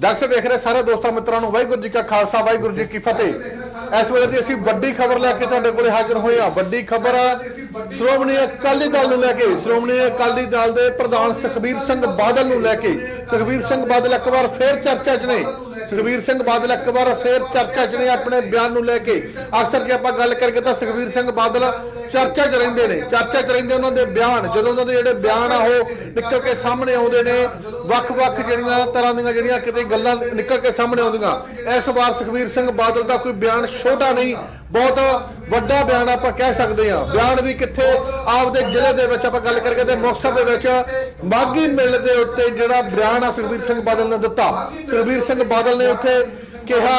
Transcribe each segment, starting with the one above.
ਦਰਸ਼ਕ ਦੇਖ ਰਹੇ ਸਾਰੇ ਦੋਸਤਾਂ ਮਿੱਤਰਾਂ ਨੂੰ, ਵਾਹਿਗੁਰੂ ਜੀ ਕਾ ਖਾਲਸਾ, ਵਾਹਿਗੁਰੂ ਜੀ ਕੀ ਫਤਿਹ। ਇਸ ਵੇਲੇ ਦੀ ਅਸੀਂ ਵੱਡੀ ਖਬਰ ਲੈ ਕੇ ਤੁਹਾਡੇ ਕੋਲੇ ਹਾਜ਼ਰ ਹੋਏ ਹਾਂ। ਵੱਡੀ ਖਬਰ ਸ਼੍ਰੋਮਣੀ ਅਕਾਲੀ ਦਲ ਨੂੰ ਲੈ ਕੇ, ਸ਼੍ਰੋਮਣੀ ਅਕਾਲੀ ਦਲ ਦੇ ਪ੍ਰਧਾਨ ਸੁਖਬੀਰ ਸਿੰਘ ਬਾਦਲ ਨੂੰ ਲੈ ਕੇ। ਸੁਖਬੀਰ ਸਿੰਘ ਬਾਦਲ ਇੱਕ ਵਾਰ ਫੇਰ ਚਰਚਾ 'ਚ ਨੇ। ਸੁਖਬੀਰ ਸਿੰਘ ਬਾਦਲ ਇੱਕ ਵਾਰ ਫੇਰ ਚਰਚਾ 'ਚ ਨੇ ਆਪਣੇ ਬਿਆਨ ਨੂੰ ਲੈ ਕੇ। ਅਕਸਰ ਜੇ ਆਪਾਂ ਗੱਲ ਕਰਕੇ ਤਾਂ ਸੁਖਬੀਰ ਸਿੰਘ ਬਾਦਲ ਚਰਚਾ 'ਚ ਰਹਿੰਦੇ ਨੇ, ਚਰਚਾ 'ਚ ਰਹਿੰਦੇ ਉਹਨਾਂ ਦੇ ਬਿਆਨ, ਜਦੋਂ ਉਹਨਾਂ ਦੇ ਜਿਹੜੇ ਬਿਆਨ ਆ, ਉਹ ਨਿਕਲ ਕੇ ਸਾਹਮਣੇ ਆਉਂਦੇ ਨੇ ਵੱਖ-ਵੱਖ ਜਿਹੜੀਆਂ ਤਰ੍ਹਾਂ ਦੀਆਂ ਜਿਹੜੀਆਂ ਕਿਤੇ ਗੱਲਾਂ ਨਿਕਲ ਕੇ ਸਾਹਮਣੇ ਆਉਂਦੀਆਂ। ਇਸ ਵਾਰ ਸੁਖਬੀਰ ਸਿੰਘ ਬਾਦਲ ਦਾ ਕੋਈ ਬਿਆਨ ਛੋਟਾ ਨਹੀਂ, ਬਹੁਤ ਵੱਡਾ ਬਿਆਨ ਆਪਾਂ ਕਹਿ ਸਕਦੇ ਹਾਂ। ਬਿਆਨ ਵੀ ਕਿੱਥੇ, ਆਪਦੇ ਜ਼ਿਲ੍ਹੇ ਦੇ ਵਿੱਚ ਆਪਾਂ ਗੱਲ ਕਰਕੇ ਤੇ ਮੁਕਤਸਰ ਦੇ ਵਿੱਚ ਮਾਗੀ ਮਿਲ ਦੇ ਉੱਤੇ ਜਿਹੜਾ ਬਿਆਨ ਆ ਸੁਖਬੀਰ ਸਿੰਘ ਬਾਦਲ ਨੇ ਦਿੱਤਾ। ਸੁਖਬੀਰ ਸਿੰਘ ਬਾਦਲ ਨੇ ਉੱਥੇ ਕਿਹਾ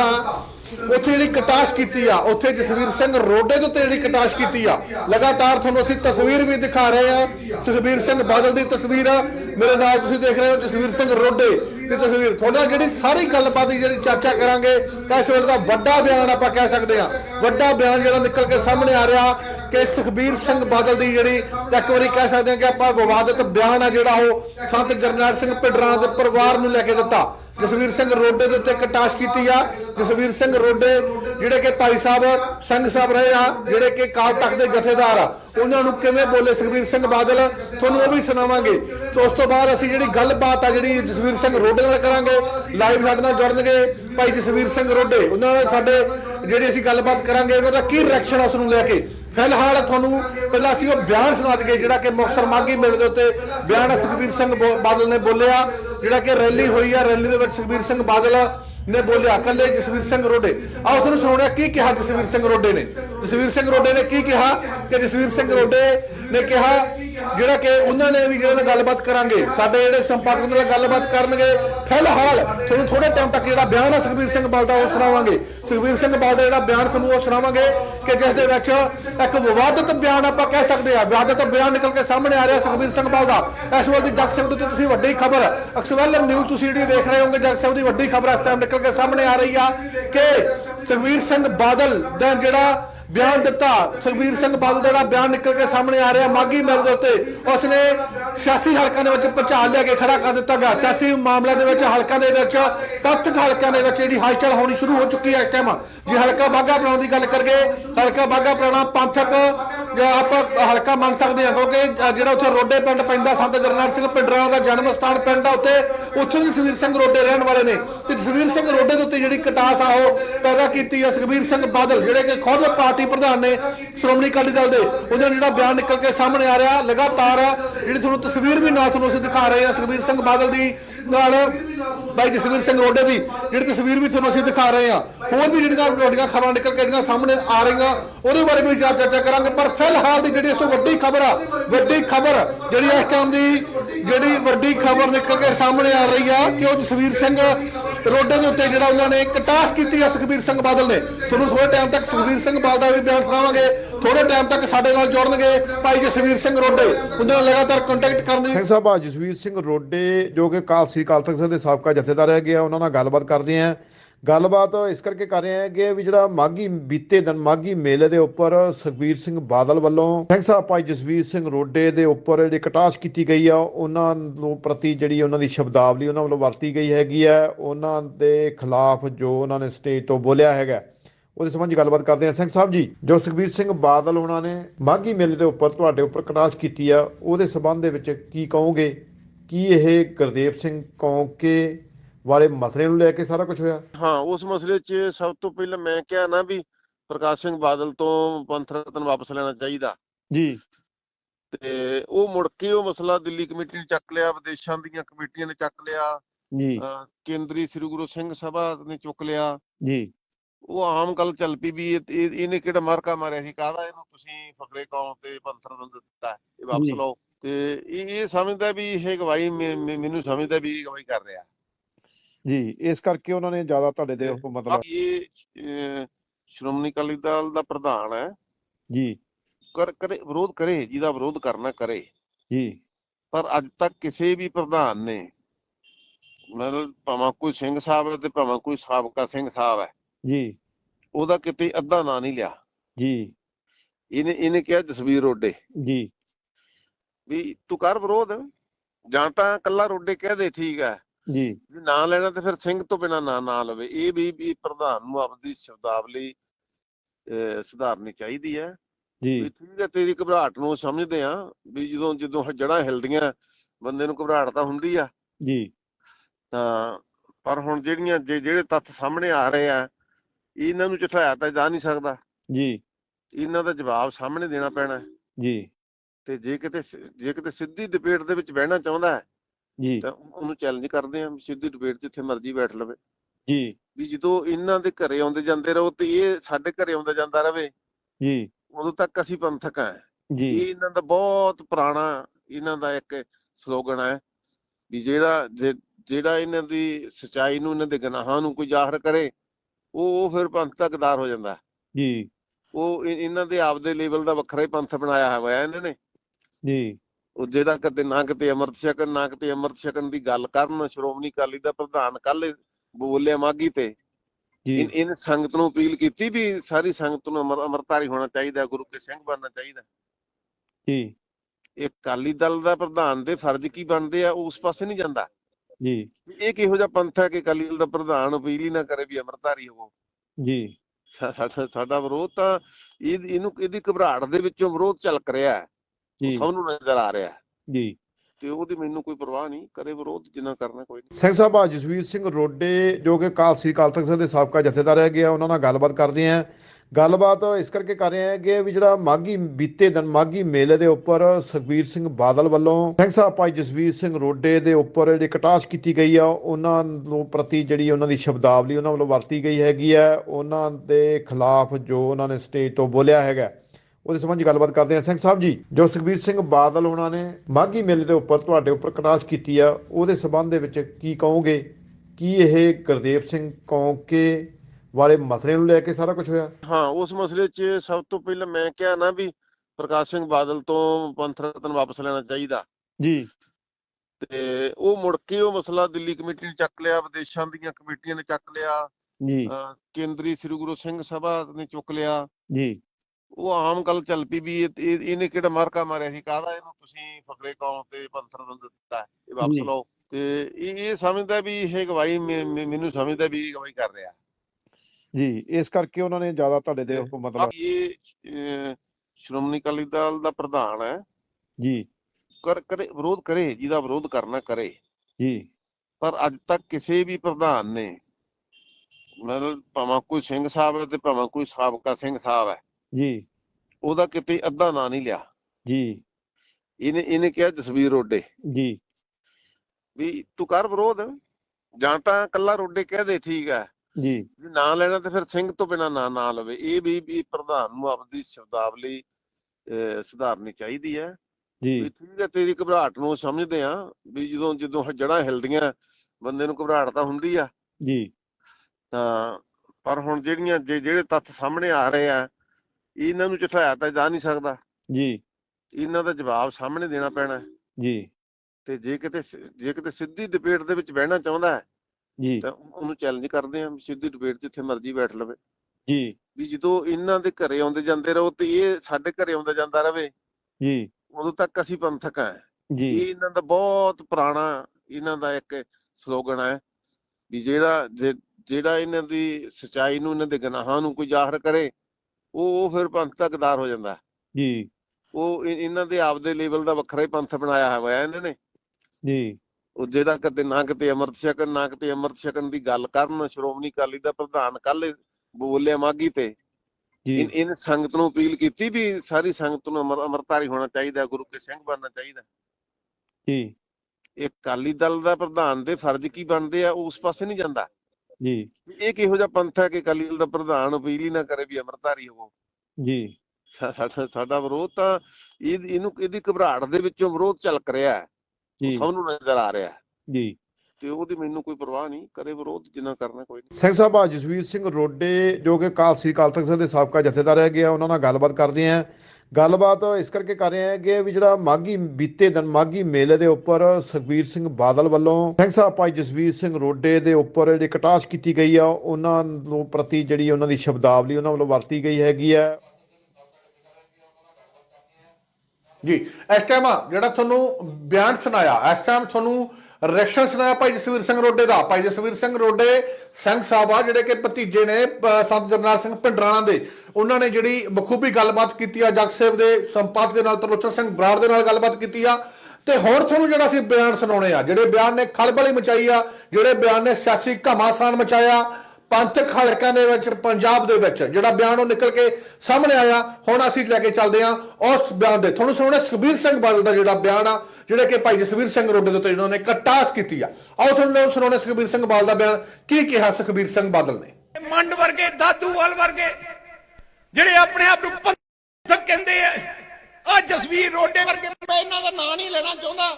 ਉੱਥੇ ਜਿਹੜੀ ਕਟਾਸ਼ ਕੀਤੀ ਆ, ਉੱਥੇ ਜਸਵੀਰ ਸਿੰਘ ਰੋਡੇ ਦੇ ਉੱਤੇ ਜਿਹੜੀ ਕਟਾਸ਼ ਕੀਤੀ ਆ। ਲਗਾਤਾਰ ਤੁਹਾਨੂੰ ਅਸੀਂ ਤਸਵੀਰ ਵੀ ਦਿਖਾ ਰਹੇ ਆ। ਸੁਖਬੀਰ ਸਿੰਘ ਬਾਦਲ ਦੀ ਤਸਵੀਰ ਆ। ਮੇਰੇ ਨਾਲ ਤੁਸੀਂ ਦੇਖ ਰਹੇ ਹੋ ਜਸਵੀਰ ਸਿੰਘ ਰੋਡੇ ਦੀ ਤਸਵੀਰ। ਤੁਹਾਡਾ ਜਿਹੜੀ ਸਾਰੀ ਗੱਲਬਾਤ ਦੀ ਜਿਹੜੀ ਚਰਚਾ ਕਰਾਂਗੇ ਇਸ ਵੇਲੇ ਦਾ ਵੱਡਾ ਬਿਆਨ ਆਪਾਂ ਕਹਿ ਸਕਦੇ ਆ। ਵੱਡਾ ਬਿਆਨ ਜਿਹੜਾ ਨਿਕਲ ਕੇ ਸਾਹਮਣੇ ਆ ਰਿਹਾ ਕਿ ਸੁਖਬੀਰ ਸਿੰਘ ਬਾਦਲ ਦੀ ਜਿਹੜੀ ਇੱਕ ਵਾਰੀ ਕਹਿ ਸਕਦੇ ਆ ਕਿ ਆਪਾਂ ਵਿਵਾਦਿਤ ਬਿਆਨ ਆ ਜਿਹੜਾ ਉਹ ਸੰਤ ਜਰਨੈਲ ਸਿੰਘ ਪਿੰਡਰਾਂ ਦੇ ਪਰਿਵਾਰ ਨੂੰ ਲੈ ਕੇ ਦਿੱਤਾ। ਜਸਵੀਰ ਸਿੰਘ ਰੋਡੇ ਦੇ ਉੱਤੇ ਕਟਾਸ਼ ਕੀਤੀ ਆ। ਜਸਵੀਰ ਸਿੰਘ ਰੋਡੇ ਜਿਹੜੇ ਕਿ ਭਾਈ ਸਾਹਿਬ, ਸਿੰਘ ਸਾਹਿਬ ਰਹੇ ਆ, ਜਿਹੜੇ ਕਿ ਕਾਲ ਤੱਕ ਦੇ ਜਥੇਦਾਰ ਆ। ਉਹਨਾਂ ਨੂੰ ਕਿਵੇਂ ਬੋਲੇ ਸੁਖਬੀਰ ਸਿੰਘ ਬਾਦਲ? ਤੁਹਾਨੂੰ ਉਹ ਵੀ ਸੁਣਾਵਾਂਗੇ। ਸੋ ਉਸ ਤੋਂ ਬਾਅਦ ਅਸੀਂ ਜਿਹੜੀ ਗੱਲਬਾਤ ਆ ਜਿਹੜੀ ਜਸਵੀਰ ਸਿੰਘ ਰੋਡੇ ਨਾਲ ਕਰਾਂਗੇ ਲਾਈਵ ਸਾਡੇ ਨਾਲ ਜੁੜਨਗੇ ਭਾਈ ਜਸਵੀਰ ਸਿੰਘ ਰੋਡੇ। ਉਹਨਾਂ ਨਾਲ ਸਾਡੇ ਜਿਹੜੀ ਅਸੀਂ ਗੱਲਬਾਤ ਕਰਾਂਗੇ, ਉਹਨਾਂ ਦਾ ਕੀ ਰਿਐਕਸ਼ਨ ਉਸ ਨੂੰ ਲੈ ਕੇ? ਫਿਲਹਾਲ ਤੁਹਾਨੂੰ ਪਹਿਲਾਂ ਅਸੀਂ ਉਹ ਬਿਆਨ ਸੁਣਾ ਦਈਏ, ਜਿਹੜਾ ਕਿ ਮੁਕਤਸਰ ਮਾਗੀ ਮੇਲੇ ਦੇ ਉੱਤੇ ਬਿਆਨ ਸੁਖਬੀਰ ਸਿੰਘ ਬੋ- ਬਾਦਲ ਨੇ ਬੋਲਿਆ, ਜਿਹੜਾ ਕਿ ਰੈਲੀ ਹੋਈ ਆ, ਰੈਲੀ ਦੇ ਵਿੱਚ ਸੁਖਬੀਰ ਸਿੰਘ ਬਾਦਲ ਨੇ ਬੋਲਿਆ ਕੱਲੇ ਜਸਵੀਰ ਸਿੰਘ ਰੋਡੇ। ਆਓ ਤੁਹਾਨੂੰ ਸੁਣਾਉਣਾ, ਕੀ ਕਿਹਾ ਜਸਵੀਰ ਸਿੰਘ ਰੋਡੇ ਨੇ? ਜਸਵੀਰ ਸਿੰਘ ਰੋਡੇ ਨੇ ਕੀ ਕਿਹਾ? ਕਿ ਜਸਵੀਰ ਸਿੰਘ ਰੋਡੇ ਨੇ ਕਿਹਾ ਜਿਹੜਾ ਕਿ ਉਹਨਾਂ ਨੇ ਵੀ ਜਿਹੜੇ ਨਾਲ ਗੱਲਬਾਤ ਕਰਾਂਗੇ, ਸਾਡੇ ਜਿਹੜੇ ਸੰਪਰਕ ਨਾਲ ਗੱਲਬਾਤ ਕਰਨਗੇ, ਫਿਲਹਾਲ ਤੁਹਾਨੂੰ ਥੋੜੇ ਟਾਈਮ ਤੱਕ ਜਿਹੜਾ ਬਿਆਨ ਆ ਸੁਖਬੀਰ ਸਿੰਘ ਬਾਦਲ ਦਾ ਉਹ ਸੁਣਾਵਾਂਗੇ। ਸੁਖਬੀਰ ਸਿੰਘ ਬਾਦਲ ਦਾ ਜਿਹੜਾ ਬਿਆਨ ਤੁਹਾਨੂੰ ਉਹ ਸੁਣਾਵਾਂਗੇ ਕਿ ਜਿਸ ਦੇ ਵਿੱਚ ਇੱਕ ਵਿਵਾਦਿਤ ਬਿਆਨ ਆਪਾਂ ਕਹਿ ਸਕਦੇ ਆ ਵਿਵਾਦਤ ਬਿਆਨ ਨਿਕਲ ਕੇ ਸਾਹਮਣੇ ਆ ਰਿਹਾ ਸੁਖਬੀਰ ਸਿੰਘ ਬਾਦਲ ਦਾ। ਇਸ ਵੇਲੇ ਦੀ ਜਗ ਸਿੰਘ ਤੋਂ ਤੁਸੀਂ ਵੱਡੀ ਖਬਰ ਅਕਸਵੈਲਰ ਨਿਊਜ਼ ਤੁਸੀਂ ਜਿਹੜੀ ਵੇਖ ਰਹੇ ਹੋਗੇ ਜਗ ਸਿੰਘ ਦੀ ਵੱਡੀ ਖਬਰ ਇਸ ਟਾਈਮ ਨਿਕਲ ਕੇ ਸਾਹਮਣੇ ਆ ਰਹੀ ਆ ਕਿ ਸੁਖਬੀਰ ਸਿੰਘ ਬਾਦਲ ਦਾ ਜਿਹੜਾ ਬਿਆਨ ਦਿੱਤਾ। ਸੁਖਬੀਰ ਸਿੰਘ ਬਾਦਲ ਦਾ ਜਿਹੜਾ ਬਿਆਨ ਨਿਕਲ ਕੇ ਸਾਹਮਣੇ ਆ ਰਿਹਾ। ਮਾਗੀ ਮਿਲ ਦੇ ਉੱਤੇ ਉਸਨੇ ਸਿਆਸੀ ਹਲਕਾਂ ਦੇ ਵਿੱਚ ਭੁਚਾਲ ਲਿਆ ਕੇ ਖੜਾ ਕਰ ਦਿੱਤਾ ਗਿਆ। ਸਿਆਸੀ ਮਾਮਲਿਆਂ ਦੇ ਵਿੱਚ ਹਲਕਾਂ ਦੇ ਵਿੱਚ ਤੱਥਕ ਹਲਕਾਂ ਦੇ ਵਿੱਚ ਜਿਹੜੀ ਹਲਚਲ ਹੋਣੀ ਸ਼ੁਰੂ ਹੋ ਚੁੱਕੀ ਹੈ ਇਸ ਟਾਈਮ ਜੇ ਹਲਕਾ ਬਾਗਾ ਪੁਰਾਣਾ ਦੀ ਗੱਲ ਕਰੀਏ, ਹਲਕਾ ਬਾਗਾ ਪੁਰਾਣਾ ਪੰਥਕ, ਜਾਂ ਆਪਾਂ ਹਲਕਾ ਮੰਨ ਸਕਦੇ ਹਾਂ, ਕਿਉਂਕਿ ਜਿਹੜਾ ਉੱਥੇ ਰੋਡੇ ਪਿੰਡ ਪੈਂਦਾ, ਸੰਤ ਜਰਨੈਲ ਸਿੰਘ ਪਿੰਡਰਾਂ ਦਾ ਜਨਮ ਸਥਾਨ ਪਿੰਡ ਆ ਉੱਥੇ। ਉੱਥੋਂ ਵੀ ਜਸਵੀਰ ਸਿੰਘ ਰੋਡੇ ਰਹਿਣ ਵਾਲੇ ਨੇ ਤੇ ਜਸਵੀਰ ਸਿੰਘ ਰੋਡੇ ਦੇ ਉੱਤੇ ਜਿਹੜੀ ਕਟਾਸ ਆ ਉਹ ਪੈਦਾ ਕੀਤੀ ਹੈ ਸੁਖਬੀਰ ਸਿੰਘ ਬਾਦਲ, ਜਿਹੜੇ ਕਿ ਖੁਦ ਪਾਰਟੀ ਪ੍ਰਧਾਨ ਨੇ ਸ਼੍ਰੋਮਣੀ ਅਕਾਲੀ ਦਲ ਦੇ ਉਹਨਾਂ ਦਾ ਜਿਹੜਾ ਬਿਆਨ ਨਿਕਲ ਕੇ ਸਾਹਮਣੇ ਆ ਰਿਹਾ, ਲਗਾਤਾਰ ਜਿਹੜੀ ਤੁਹਾਨੂੰ ਤਸਵੀਰ ਵੀ ਨਾਲ ਤੁਹਾਨੂੰ ਅਸੀਂ ਦਿਖਾ ਰਹੇ ਹਾਂ, ਸੁਖਬੀਰ ਸਿੰਘ ਬਾਦਲ ਦੀ ਨਾਲ ਬਾਈ ਜਸਵੀਰ ਸਿੰਘ ਰੋਡੇ ਦੀ ਜਿਹੜੀ ਤਸਵੀਰ ਵੀ ਤੁਹਾਨੂੰ ਅਸੀਂ ਦਿਖਾ ਰਹੇ ਹਾਂ। ਹੋਰ ਵੀ ਜਿਹੜੀਆਂ ਤੁਹਾਡੀਆਂ ਖਬਰਾਂ ਨਿਕਲ ਕੇ ਜਿਹੜੀਆਂ ਸਾਹਮਣੇ ਆ ਰਹੀਆਂ, ਉਹਦੇ ਬਾਰੇ ਵੀ ਜਾ ਚਰਚਾ ਕਰਾਂਗੇ। ਪਰ ਫਿਲਹਾਲ ਦੀ ਜਿਹੜੀ ਇਸ ਤੋਂ ਵੱਡੀ ਖਬਰ ਆ, ਵੱਡੀ ਖਬਰ ਜਿਹੜੀ ਇਸ ਟਾਈਮ ਦੀ ਜਿਹੜੀ ਵੱਡੀ ਖਬਰ ਨਿਕਲ ਕੇ ਸਾਹਮਣੇ ਆ ਰਹੀ ਆ ਕਿ ਉਹ ਜਸਵੀਰ ਸਿੰਘ ਰੋਡੇ ਦੇ ਉੱਤੇ ਜਿਹੜਾ ਉਹਨਾਂ ਨੇ ਕਟਾਸ ਕੀਤੀ ਆ ਸੁਖਬੀਰ ਸਿੰਘ ਬਾਦਲ ਨੇ। ਤੁਹਾਨੂੰ ਥੋੜੇ ਟਾਈਮ ਤੱਕ ਸੁਖਬੀਰ ਸਿੰਘ ਬਾਦਲ ਦਾ ਵੀ ਬਿਆਨ ਸੁਣਾਵਾਂਗੇ। ਥੋੜੇ ਟਾਈਮ ਤੱਕ ਸਾਡੇ ਨਾਲ ਜੁੜਨਗੇ ਭਾਈ ਜਸਵੀਰ ਸਿੰਘ ਰੋਡੇ। ਉਹਨਾਂ ਨਾਲ ਲਗਾਤਾਰ ਕੰਟੈਕਟ ਕਰਨ ਦੀ ਸਿੰਘ ਸਾਹਿਬ ਜਸਵੀਰ ਸਿੰਘ ਰੋਡੇ ਜੋ ਕਿ ਕਾਲਸੀ ਕਾਲ ਤਖਤ ਸਾਹਿਬ ਦੇ ਸਾਬਕਾ ਜਥੇਦਾਰ ਹੈਗੇ ਆ, ਉਹਨਾਂ ਨਾਲ ਗੱਲਬਾਤ ਕਰਦੇ ਆ। ਗੱਲਬਾਤ ਇਸ ਕਰਕੇ ਕਰ ਰਹੇ ਆ ਕਿ ਵੀ ਜਿਹੜਾ ਮਾਗੀ ਬੀਤੇ ਦਿਨ ਮਾਗੀ ਮੇਲੇ ਦੇ ਉੱਪਰ ਸੁਖਬੀਰ ਸਿੰਘ ਬਾਦਲ ਵੱਲੋਂ ਸਿੰਘ ਸਾਹਿਬ ਭਾਈ ਜਸਵੀਰ ਸਿੰਘ ਰੋਡੇ ਦੇ ਉੱਪਰ ਜਿਹੜੀ ਕਟਾਸ਼ ਕੀਤੀ ਗਈ ਆ, ਉਹਨਾਂ ਨੂੰ ਪ੍ਰਤੀ ਜਿਹੜੀ ਉਹਨਾਂ ਦੀ ਸ਼ਬਦਾਵਲੀ ਉਹਨਾਂ ਵੱਲੋਂ ਵਰਤੀ ਗਈ ਹੈਗੀ ਆ। ਉਹਨਾਂ ਦੇ ਖਿਲਾਫ ਜੋ ਉਹਨਾਂ ਨੇ ਸਟੇਜ ਤੋਂ ਬੋਲਿਆ ਹੈਗਾ, ਉਹਦੇ ਸੰਬੰਧ ਗੱਲਬਾਤ ਕਰਦੇ ਹਾਂ। ਸਿੰਘ ਸਾਹਿਬ ਜੀ, ਜੋ ਸੁਖਬੀਰ ਸਿੰਘ ਬਾਦਲ ਉਹਨਾਂ ਨੇ ਮਾਘੀ ਮੇਲੇ ਦੇ ਉੱਪਰ ਤੁਹਾਡੇ ਉੱਪਰ ਕਟਾਸ਼ ਕੀਤੀ ਆ, ਉਹਦੇ ਸੰਬੰਧ ਦੇ ਵਿੱਚ ਕੀ ਕਹੋਗੇ? ਕੀ ਇਹ ਗੁਰਦੇਵ ਸਿੰਘ ਕੌਂਕੇ ਵਾਲੇ ਮਸਲੇ ਨੂੰ ਲੈ ਕੇ ਸਾਰਾ ਕੁਝ ਹੋਇਆ। ਹਾਂ ਉਸ ਮਸਲੇ 'ਚ ਸਭ ਤੋਂ ਪਹਿਲਾਂ ਮੈਂ ਕਿਹਾ ਨਾ ਵੀ ਪ੍ਰਕਾਸ਼ ਸਿੰਘ ਬਾਦਲ ਤੋਂ ਪੰਥ ਰਤਨ ਵਾਪਸ ਲੈਣਾ ਚਾਹੀਦਾ। ਜੀ। ਤੇ ਉਹ ਮੁੜ ਕੇ ਉਹ ਮਸਲਾ ਦਿੱਲੀ ਕਮੇਟੀ ਨੇ ਚੱਕ ਲਿਆ ਵਿਦੇਸ਼ਾਂ ਦੀਆਂ ਕਮੇਟੀਆਂ ਨੇ ਚੱਕ ਲਿਆ। ਜੀ। ਕੇਂਦਰੀ ਸ੍ਰੀ ਗੁਰੂ ਸਿੰਘ ਸਭਾ ਨੇ ਚੁੱਕ ਲਿਆ। ਜੀ। ਉਹ ਆਮ ਗੱਲ ਚੱਲ ਪਈ ਵੀ ਇਹ- ਇਹ- ਇਹਨੇ ਕਿਹੜਾ ਮਾਰਕਾ ਮਾਰਿਆ ਸੀ ਕਾਹਦਾ ਇਹਨੂੰ ਤੁਸੀਂ ਫਕਰੇ ਕੌਮ ਤੇ ਪੰਥ ਰਤਨ ਦਿੱਤਾ ਇਹ ਵਾਪਸ। ਲਓ। ਤੇ ਇਹ ਸਮਝਦਾ ਵੀ ਇਹ ਮੈ- ਮੈਨੂੰ ਸਮਝਦਾ ਵੀ ਇਹ ਗਵਾਹੀ ਕਰ ਰਿਹਾ। ਜੀ ਇਸ ਕਰਕੇ ਉਹਨਾਂ ਨੇ ਜ਼ਿਆਦਾ ਤੁਹਾਡੇ ਤੇ ਮਤਲਬ ਇਹ ਅਹ, ਸ਼੍ਰੋਮਣੀ ਅਕਾਲੀ ਦਲ ਦਾ ਪ੍ਰਧਾਨ ਹੈ। ਜੀ। ਕਰ ਕਰੇ ਵਿਰੋਧ ਕਰੇ ਜਿਹਦਾ ਵਿਰੋਧ ਕਰਨਾ ਕਰੇ। ਜੀ। ਪਰ ਅੱਜ ਤੱਕ ਕਿਸੇ ਵੀ ਪ੍ਰਧਾਨ ਨੇ ਮਤਲਬ ਭਾਵੇਂ ਕੋਈ ਸਿੰਘ ਸਾਹਿਬ ਹੈ ਤੇ ਭਾਵੇਂ ਕੋਈ ਸਾਬਕਾ ਸਿੰਘ ਸਾਹਿਬ ਹੈ ਜੀ। ਉਹਦਾ ਕਿਤੇ ਅੱਧਾ ਨਾਂ ਨਹੀਂ ਲਿਆ। ਜੀ। ਇਹਨੇ ਇਹਨੇ ਕਿਹਾ ਜਸਵੀਰ ਰੋਡੇ। ਜੀ। ਵੀ ਤੂੰ ਕਰ ਵਿਰੋਧ ਜਾਂ ਤਾਂ ਕੱਲਾ ਰੋਡੇ ਕਹਿ ਦੇ ਠੀਕ ਹੈ। ਜੀ। ਜੇ ਨਾਂ ਲੈਣਾ ਤੇ ਫਿਰ ਸਿੰਘ ਤੋਂ ਬਿਨਾ ਨਾਂ ਨਾ ਲਵੇ। ਇਹ ਵੀ ਵੀ ਪ੍ਰਧਾਨ ਨੂੰ ਆਪਦੀ ਸ਼ਬਦਾਵਲੀ ਸੁਧਾਰਨੀ ਚਾਹੀਦੀ ਹੈ। ਜੀ। ਠੀਕ ਹੈ ਤੇਰੀ ਘਬਰਾਹਟ ਨੂੰ ਸਮਝਦੇ ਆ ਵੀ ਜਦੋਂ ਜਦੋਂ ਜੜਾਂ ਹਿਲਦੀਆਂ ਬੰਦੇ ਨੂੰ ਘਬਰਾਹਟ ਤਾਂ ਹੁੰਦੀ ਆ। ਜੀ। ਤਾਂ ਪਰ ਹੁਣ ਜਿਹੜੀਆਂ ਜੇ- ਜਿਹੜੇ ਤੱਥ ਸਾਹਮਣੇ ਆ ਰਹੇ ਆ ਇਹਨਾਂ ਨੂੰ ਝਠਾਇਆ ਤਾਂ ਜਾ ਨਹੀਂ ਸਕਦਾ। ਜੀ। ਇਹਨਾਂ ਦਾ ਜਵਾਬ ਸਾਹਮਣੇ ਦੇਣਾ ਪੈਣਾ। ਜੀ। ਤੇ ਜੇ ਕਿਤੇ ਜੇ ਕਿਤੇ ਸਿੱਧੀ ਡਿਬੇਟ ਦੇ ਵਿੱਚ ਬਹਿਣਾ ਚਾਹੁੰਦਾ ਹੈ ਜੀ। ਤਾਂ ਉਹਨੂੰ ਚੈਲੰਜ ਕਰਦੇ ਆ ਸਿੱਧੀ ਡਿਬੇਟ ਜਿੱਥੇ ਮਰਜ਼ੀ ਬੈਠ ਲਵੇ। ਜੀ। ਵੀ ਜਦੋਂ ਇਹਨਾਂ ਦੇ ਘਰੇ ਆਉਂਦੇ ਜਾਂਦੇ ਰਹੋ ਤੇ ਇਹ ਸਾਡੇ ਘਰੇ ਆਉਂਦਾ ਜਾਂਦਾ ਰਵੇ ਜੀ। ਉਦੋਂ ਤੱਕ ਅਸੀਂ ਪੰਥਕ ਆ ਇਹ ਜੀ ਇਹਨਾਂ ਦਾ ਬਹੁਤ ਪੁਰਾਣਾ ਇਹਨਾਂ ਦਾ ਇੱਕ ਸਲੋਗਨ ਹੈ ਵੀ ਜਿਹੜਾ ਜਿਹੜਾ ਇਹਨਾਂ ਦੀ ਸਚਾਈ ਨੂੰ ਇਹਨਾਂ ਦੇ ਗੁਨਾਹਾਂ ਨੂੰ ਕੋਈ ਜ਼ਾਹਰ ਕਰੇ ਉਹ ਉਹ ਫਿਰ ਪੰਥ ਦਾ ਗਦਾਰ ਹੋ ਜਾਂਦਾ। ਜੀ। ਉਹ ਇਹਨਾਂ ਦੇ ਆਪਦੇ ਲੈਵਲ ਦਾ ਵੱਖਰਾ ਹੀ ਪੰਥ ਬਣਾਇਆ ਹੋਇਆ ਇਹਨਾਂ ਨੇ। ਜੀ। ਉਹ ਜਿਹੜਾ ਕਦੇ ਨਾ ਕਿਤੇ ਅੰਮ੍ਰਿਤ ਛਕਣ ਨਾ ਕਿਤੇ ਅੰਮ੍ਰਿਤ ਛਕਣ ਦੀ ਗੱਲ ਕਰਨ ਸ਼੍ਰੋਮਣੀ ਅਕਾਲੀ ਦਾ ਪ੍ਰਧਾਨ ਕੱਲ ਬੋਲਿਆ ਮਾਗੀ ਤੇ। ਜੀ। ਇਨ ਇਨ ਸੰਗਤ ਨੂੰ ਅਪੀਲ ਕੀਤੀ ਵੀ ਸਾਰੀ ਸੰਗਤ ਨੂੰ ਅਮਰ ਅਮਰਤਾਰੀ ਹੋਣਾ ਚਾਹੀਦਾ ਗੁਰੂ ਕੇ ਸਿੰਘ ਬਣਨਾ ਚਾਹੀਦਾ। ਜੀ। ਇਹ ਅਕਾਲੀ ਦਲ ਦਾ ਪ੍ਰਧਾਨ ਦੇ ਫਰਜ਼ ਕੀ ਬਣਦੇ ਆ ਉਸ ਪਾਸੇ ਨਹੀਂ ਜਾਂਦਾ। ਜੀ। ਇਹ ਕਿਹੋ ਜਿਹਾ ਪੰਥ ਹੈ ਕਿ ਅਕਾਲੀ ਦਲ ਦਾ ਪ੍ਰਧਾਨ ਅਪੀਲ ਹੀ ਨਾ ਕਰੇ ਵੀ ਅਮਰਤਾਰੀ ਹੋਵੋ। ਜੀ। ਸਾਡਾ ਸਾਡਾ ਵਿਰੋਧ ਤਾਂ ਇਹ ਇਹਨੂੰ ਇਹਦੀ ਘਬਰਾਹਟ ਦੇ ਵਿੱਚੋਂ ਵਿਰੋਧ ਚੱਲਕ ਰਿਹਾ ਹੈ। ਉਹ ਜੀ। ਸਭ ਨੂੰ ਨਜ਼ਰ ਆ ਰਿਹਾ ਹੈ। ਜੀ। ਤੇ ਉਹਦੀ ਮੈਨੂੰ ਕੋਈ ਪਰਵਾਹ ਨਹੀਂ ਕਰੇ ਵਿਰੋਧ ਜਿੰਨਾ ਕਰਨਾ ਕੋਈ ਨਹੀਂ। ਸਿੰਘ ਸਾਹਿਬ ਆ ਜਸਵੀਰ ਸਿੰਘ ਰੋਡੇ ਜੋ ਕਿ ਕਾਲਸੀ ਕਾਲ ਤਖਤ ਦੇ ਸਾਬਕਾ ਜਥੇਦਾਰ ਹੈਗੇ ਆ ਉਹਨਾਂ ਨਾਲ ਗੱਲਬਾਤ ਕਰਦੇ ਆ ਗੱਲਬਾਤ ਇਸ ਕਰਕੇ ਕਰ ਰਹੇ ਆ ਕਿ ਵੀ ਜਿਹੜਾ ਮਾਗੀ ਬੀਤੇ ਦਿਨ ਮਾਗੀ ਮੇਲੇ ਦੇ ਉੱਪਰ ਸੁਖਬੀਰ ਸਿੰਘ ਬਾਦਲ ਵੱਲੋਂ ਸਿੰਘ ਸਾਹਿਬ ਭਾਈ ਜਸਵੀਰ ਸਿੰਘ ਰੋਡੇ ਦੇ ਉੱਪਰ ਜਿਹੜੀ ਕਟਾਸ਼ ਕੀਤੀ ਗਈ ਆ ਉਹਨਾਂ ਨੂੰ ਪ੍ਰਤੀ ਜਿਹੜੀ ਉਹਨਾਂ ਦੀ ਸ਼ਬਦਾਵਲੀ ਉਹਨਾਂ ਵੱਲੋਂ ਵਰਤੀ ਗਈ ਹੈਗੀ ਆ ਉਹਨਾਂ ਦੇ ਖਿਲਾਫ ਜੋ ਉਹਨਾਂ ਨੇ ਸਟੇਜ ਤੋਂ ਬੋਲਿਆ ਹੈਗਾ। ਉਹਦੇ ਸੰਬੰਧ ਗੱਲਬਾਤ ਕਰਦੇ ਹਾਂ। ਸਿੰਘ ਸਾਹਿਬ ਜੀ ਜੋ ਸੁਖਬੀਰ ਸਿੰਘ ਬਾਦਲ ਉਹਨਾਂ ਨੇ ਮਾਘੀ ਮੇਲੇ ਦੇ ਉੱਪਰ ਤੁਹਾਡੇ ਉੱਪਰ ਕਟਾਸ਼ ਕੀਤੀ ਆ ਉਹਦੇ ਸੰਬੰਧ ਦੇ ਵਿੱਚ ਕੀ ਕਹੋਗੇ? ਕੀ ਇਹ ਗੁਰਦੇਵ ਸਿੰਘ ਕੌਂਕੇ ਵਾਲੇ ਮਸਲੇ ਨੂੰ ਲੈ ਕੇ ਸਾਰਾ ਕੁਝ ਹੋਇਆ? ਹਾਂ ਉਸ ਮਸਲੇ 'ਚ ਸਭ ਤੋਂ ਪਹਿਲਾਂ ਮੈਂ ਕਿਹਾ ਨਾ ਵੀ ਪ੍ਰਕਾਸ਼ ਸਿੰਘ ਬਾਦਲ ਤੋਂ ਪੰਥ ਰਤਨ ਵਾਪਸ ਲੈਣਾ ਚਾਹੀਦਾ। ਜੀ। ਤੇ ਉਹ ਮੁੜ ਕੇ ਉਹ ਮਸਲਾ ਦਿੱਲੀ ਕਮੇਟੀ ਨੇ ਚੱਕ ਲਿਆ ਵਿਦੇਸ਼ਾਂ ਦੀਆਂ ਕਮੇਟੀਆਂ ਨੇ ਚੱਕ ਲਿਆ। ਜੀ। ਕੇਂਦਰੀ ਸ੍ਰੀ ਗੁਰੂ ਸਿੰਘ ਸਭਾ ਨੇ ਚੁੱਕ ਲਿਆ। ਜੀ। ਉਹ ਆਮ ਗੱਲ ਚੱਲ ਪਈ ਵੀ ਇਹ- ਇਹ- ਇਹਨੇ ਕਿਹੜਾ ਮਾਰਕਾ ਮਾਰਿਆ ਸੀ ਕਾਹਦਾ ਇਹਨੂੰ ਤੁਸੀਂ ਫਕਰੇ ਕੌਮ ਤੇ ਪੰਥ ਰਤਨ ਦਿੱਤਾ ਇਹ ਵਾਪਸ ਜੀ। ਲਓ। ਤੇ ਇਹ ਇਹ ਸਮਝਦਾ ਵੀ ਇਹ ਮੈ- ਮੈਨੂੰ ਸਮਝਦਾ ਵੀ ਇਹ ਗਵਾਹੀ ਕਰ ਰਿਹਾ। ਜੀ ਇਸ ਕਰਕੇ ਉਹਨਾਂ ਨੇ ਜ਼ਿਆਦਾ ਤੁਹਾਡੇ ਦੇ ਤੇ ਮਤਲਬ ਬਾਕੀ ਇਹ ਅਹ, ਸ਼੍ਰੋਮਣੀ ਅਕਾਲੀ ਦਲ ਦਾ ਪ੍ਰਧਾਨ ਹੈ। ਜੀ। ਕਰ ਕਰੇ ਵਿਰੋਧ ਕਰੇ ਜਿਹਦਾ ਵਿਰੋਧ ਕਰਨਾ ਕਰੇ। ਜੀ। ਪਰ ਅੱਜ ਤੱਕ ਕਿਸੇ ਵੀ ਪ੍ਰਧਾਨ ਨੇ ਮਤਲਬ ਭਾਵੇਂ ਕੋਈ ਸਿੰਘ ਸਾਹਿਬ ਹੈ ਤੇ ਭਾਵੇਂ ਕੋਈ ਸਾਬਕਾ ਸਿੰਘ ਸਾਹਿਬ ਹੈ ਜੀ। ਉਹਦਾ ਕਿਤੇ ਅੱਧਾ ਨਾਂ ਨਹੀਂ ਲਿਆ। ਜੀ। ਇਹਨੇ ਇਹਨੇ ਕਿਹਾ ਜਸਵੀਰ ਰੋਡੇ। ਜੀ। ਵੀ ਤੂੰ ਕਰ ਵਿਰੋਧ। ਜਾਂ ਤਾਂ ਕੱਲਾ ਰੋਡੇ ਕਹਿ ਦੇ ਠੀਕ ਹੈ। ਜੀ। ਜੇ ਨਾਂ ਲੈਣਾ ਤੇ ਫਿਰ ਸਿੰਘ ਤੋਂ ਬਿਨਾ ਨਾਂ ਨਾ ਲਵੇ। ਇਹ ਵੀ ਵੀ ਪ੍ਰਧਾਨ ਨੂੰ ਆਪਦੀ ਸ਼ਬਦਾਵਲੀ ਸੁਧਾਰਨੀ ਚਾਹੀਦੀ ਹੈ। ਜੀ। ਵੀ ਠੀਕ ਹੈ ਤੇਰੀ ਘਬਰਾਹਟ ਨੂੰ ਸਮਝਦੇ ਆ ਵੀ ਜਦੋਂ ਜਦੋਂ ਜੜਾਂ ਹਿਲਦੀਆਂ ਬੰਦੇ ਨੂੰ ਘਬਰਾਹਟ ਤਾਂ ਹੁੰਦੀ ਆ। ਜੀ। ਤਾਂ ਪਰ ਹੁਣ ਜਿਹੜੀਆਂ ਜਿਹੜੇ ਤੱਥ ਸਾਹਮਣੇ ਆ ਰਹੇ ਆ ਇਹਨਾਂ ਨੂੰ ਝਠਾਇਆ ਤਾਂ ਜਾ ਨਹੀਂ ਸਕਦਾ। ਜੀ। ਇਹਨਾਂ ਦਾ ਜਵਾਬ ਸਾਹਮਣੇ ਦੇਣਾ ਪੈਣਾ ਹੈ। ਜੀ। ਤੇ ਜੇ ਕਿਤੇ ਸ- ਜੇ ਕਿਤੇ ਸਿੱਧੀ ਡਿਬੇਟ ਦੇ ਵਿੱਚ ਬਹਿਣਾ ਚਾਹੁੰਦਾ ਹੈ ਜੀ। ਤਾਂ ਉਹਨੂੰ ਚੈਲੰਜ ਕਰਦੇ ਆ ਸਿੱਧੀ ਡਿਬੇਟ ਜਿੱਥੇ ਮਰਜ਼ੀ ਬੈਠ ਲਵੇ। ਜੀ। ਵੀ ਜਦੋਂ ਇਹਨਾਂ ਦੇ ਘਰੇ ਆਉਂਦੇ ਜਾਂਦੇ ਰਹੋ ਤੇ ਇਹ ਸਾਡੇ ਘਰੇ ਆਉਂਦਾ ਜਾਂਦਾ ਰਵੇ ਜੀ। ਉਦੋਂ ਤੱਕ ਅਸੀਂ ਪੰਥਕ ਆ ਇਹ ਜੀ ਇਹਨਾਂ ਦਾ ਬਹੁਤ ਪੁਰਾਣਾ ਇਹਨਾਂ ਦਾ ਇੱਕ ਸਲੋਗਨ ਹੈ ਵੀ ਜਿਹੜਾ ਜੇ- ਜਿਹੜਾ ਇਹਨਾਂ ਦੀ ਸਚਾਈ ਨੂੰ ਇਹਨਾਂ ਦੇ ਗੁਨਾਹਾਂ ਨੂੰ ਕੋਈ ਜ਼ਾਹਰ ਕਰੇ ਉਹ ਉਹ ਫਿਰ ਪੰਥ ਦਾ ਗਦਾਰ ਹੋ ਜਾਂਦਾ। ਜੀ। ਉਹ ਇ- ਇਹਨਾਂ ਦੇ ਆਪਦੇ ਲੈਵਲ ਦਾ ਵੱਖਰਾ ਹੀ ਪੰਥ ਬਣਾਇਆ ਹੋਇਆ ਇਹਨਾਂ ਨੇ। ਜੀ। ਉਹ ਜਿਹੜਾ ਕਦੇ ਨਾ ਕਿਤੇ ਅੰਮ੍ਰਿਤ ਛਕਣ ਨਾ ਕਿਤੇ ਅੰਮ੍ਰਿਤ ਛਕਣ ਦੀ ਗੱਲ ਕਰਨ ਸ਼੍ਰੋਮਣੀ ਅਕਾਲੀ ਦਾ ਪ੍ਰਧਾਨ ਕੱਲ ਬੋਲਿਆ ਮਾਗੀ ਤੇ। ਜੀ। ਇਨ ਇਨ ਸੰਗਤ ਨੂੰ ਅਪੀਲ ਕੀਤੀ ਵੀ ਸਾਰੀ ਸੰਗਤ ਨੂੰ ਅਮਰ ਅਮਰਤਾਰੀ ਹੋਣਾ ਚਾਹੀਦਾ ਗੁਰੂ ਕੇ ਸਿੰਘ ਬਣਨਾ ਚਾਹੀਦਾ। ਜੀ। ਇਹ ਅਕਾਲੀ ਦਲ ਦਾ ਪ੍ਰਧਾਨ ਦੇ ਫਰਜ਼ ਕੀ ਬਣਦੇ ਆ ਉਹ ਉਸ ਪਾਸੇ ਨਹੀਂ ਜਾਂਦਾ। ਜੀ। ਇਹ ਕਿਹੋ ਜਿਹਾ ਪੰਥ ਹੈ ਕਿ ਅਕਾਲੀ ਦਲ ਦਾ ਪ੍ਰਧਾਨ ਅਪੀਲ ਹੀ ਨਾ ਕਰੇ ਵੀ ਅਮਰਤਾਰੀ ਹੋਵੋ? ਜੀ। ਸਾਡਾ ਸਾਡਾ ਵਿਰੋਧ ਤਾਂ ਇਹ ਇਹਨੂੰ ਇਹਦੀ ਘਬਰਾਹਟ ਦੇ ਵਿੱਚੋਂ ਵਿਰੋਧ ਚੱਲਕ ਰਿਹਾ ਹੈ। ਸਭ ਨੂੰ ਨਜ਼ਰ ਆ ਰਿਹਾ ਹੈ। ਜੀ। ਤੇ ਉਹਦੀ ਮੈਨੂੰ ਕੋਈ ਪਰਵਾਹ ਨਹੀਂ ਕਰੇ ਵਿਰੋਧ ਜਿੰਨਾ ਕਰਨਾ ਕੋਈ ਨਹੀਂ। ਸਿੰਘ ਸਾਹਿਬ ਆ ਜਸਵੀਰ ਸਿੰਘ ਰੋਡੇ ਜੋ ਕਿ ਕਾਲਸੀ ਕਾਲ ਤਖਤ ਦੇ ਸਾਬਕਾ ਜਥੇਦਾਰ ਹੈਗੇ ਆ ਉਹਨਾਂ ਨਾਲ ਗੱਲਬਾਤ ਕਰਦੇ ਆ ਗੱਲਬਾਤ ਇਸ ਕਰਕੇ ਕਰ ਰਹੇ ਆ ਕਿ ਵੀ ਜਿਹੜਾ ਮਾਗੀ ਬੀਤੇ ਦਿਨ ਮਾਗੀ ਮੇਲੇ ਦੇ ਉੱਪਰ ਸੁਖਬੀਰ ਸਿੰਘ ਬਾਦਲ ਵੱਲੋਂ ਸਿੰਘ ਸਾਹਿਬ ਭਾਈ ਜਸਵੀਰ ਸਿੰਘ ਰੋਡੇ ਦੇ ਉੱਪਰ ਜਿਹੜੀ ਕਟਾਸ਼ ਕੀਤੀ ਗਈ ਆ, ਉਹਨਾਂ ਨੂੰ ਪ੍ਰਤੀ ਜਿਹੜੀ ਉਹਨਾਂ ਦੀ ਸ਼ਬਦਾਵਲੀ ਉਹਨਾਂ ਵੱਲੋਂ ਵਰਤੀ ਗਈ ਹੈਗੀ ਆ। ਜੀ, ਇਸ ਟਾਈਮ ਜਿਹੜਾ ਤੁਹਾਨੂੰ ਬਿਆਨ ਸੁਣਾਇਆ, ਇਸ ਟਾਈਮ ਤੁਹਾਨੂੰ ਰੈਕਸ਼ਨ ਸੁਣਾਇਆ ਭਾਈ ਜਸਵੀਰ ਸਿੰਘ ਰੋਡੇ ਦਾ। ਭਾਈ ਜਸਵੀਰ ਸਿੰਘ ਰੋਡੇ ਸਿੰਘ ਸਾਹਿਬ ਆ, ਜਿਹੜੇ ਕਿ ਭਤੀਜੇ ਨੇ ਸੰਤ ਜਰਨੈਲ ਸਿੰਘ ਪਿੰਡਰਾਣਾ ਦੇ। ਉਹਨਾਂ ਨੇ ਜਿਹੜੀ ਬਖੂਬੀ ਗੱਲਬਾਤ ਕੀਤੀ ਆ, ਜਗ ਦੇ ਸੰਪਾਦਕ ਦੇ ਨਾਲ, ਤਰਲੋਚਨ ਸਿੰਘ ਬਰਾੜ ਦੇ ਨਾਲ ਗੱਲਬਾਤ ਕੀਤੀ ਆ। ਤੇ ਹੋਰ ਤੁਹਾਨੂੰ ਜਿਹੜਾ ਅਸੀਂ ਬਿਆਨ ਸੁਣਾਉਣੇ ਆ, ਜਿਹੜੇ ਬਿਆਨ ਨੇ ਖਲਬਲੀ ਮਚਾਈ ਆ, ਜਿਹੜੇ ਬਿਆਨ ਨੇ ਸਿਆਸੀ ਘਮਾਸਾਨ ਮਚਾਇਆ ਪੰਥਕ ਹਲਕਿਆਂ ਦੇ ਵਿੱਚ, ਪੰਜਾਬ ਦੇ ਵਿੱਚ, ਜਿਹੜਾ ਬਿਆਨ ਉਹ ਨਿਕਲ ਕੇ ਸਾਹਮਣੇ ਆਇਆ, ਹੁਣ ਅਸੀਂ ਲੈ ਕੇ ਚੱਲਦੇ ਹਾਂ ਉਸ ਬਿਆਨ ਦੇ। ਤੁਹਾਨੂੰ ਸੁਣਾਉਣਾ, ਸੁਖਬੀਰ ਸਿੰਘ ਬਾਦਲ ਦਾ ਜਿਹੜਾ ਬਿਆਨ ਆ, ਜਿਹੜੇ ਕਿ ਭਾਈ ਜਸਵੀਰ ਸਿੰਘ ਰੋਡੇ ਦੇ ਉੱਤੇ ਜਿਹਨਾਂ ਨੇ ਕਟਾਸ ਕੀਤੀ ਆ। ਆਓ ਤੁਹਾਨੂੰ ਸੁਣਾਉਣਾ, ਸੁਖਬੀਰ ਸਿੰਘ ਬਾਦਲ ਦਾ ਬਿਆਨ। ਕੀ ਕਿਹਾ ਸੁਖਬੀਰ ਸਿੰਘ ਬਾਦਲ ਨੇ? ਮੰਡ ਵਰਗੇ ਦਾਦੂਵਾਲ ਵਰਗੇ, ਜਿਹੜੇ ਆਪਣੇ ਆਪ ਨੂੰ ਪੰਥਕ ਕਹਿੰਦੇ ਆ ਆ ਜਸਵੀਰ ਰੋਡੇ ਵਰਗੇ, ਮੈਂ ਇਹਨਾਂ ਦਾ ਨਾਂ ਨਹੀਂ ਲੈਣਾ ਚਾਹੁੰਦਾ,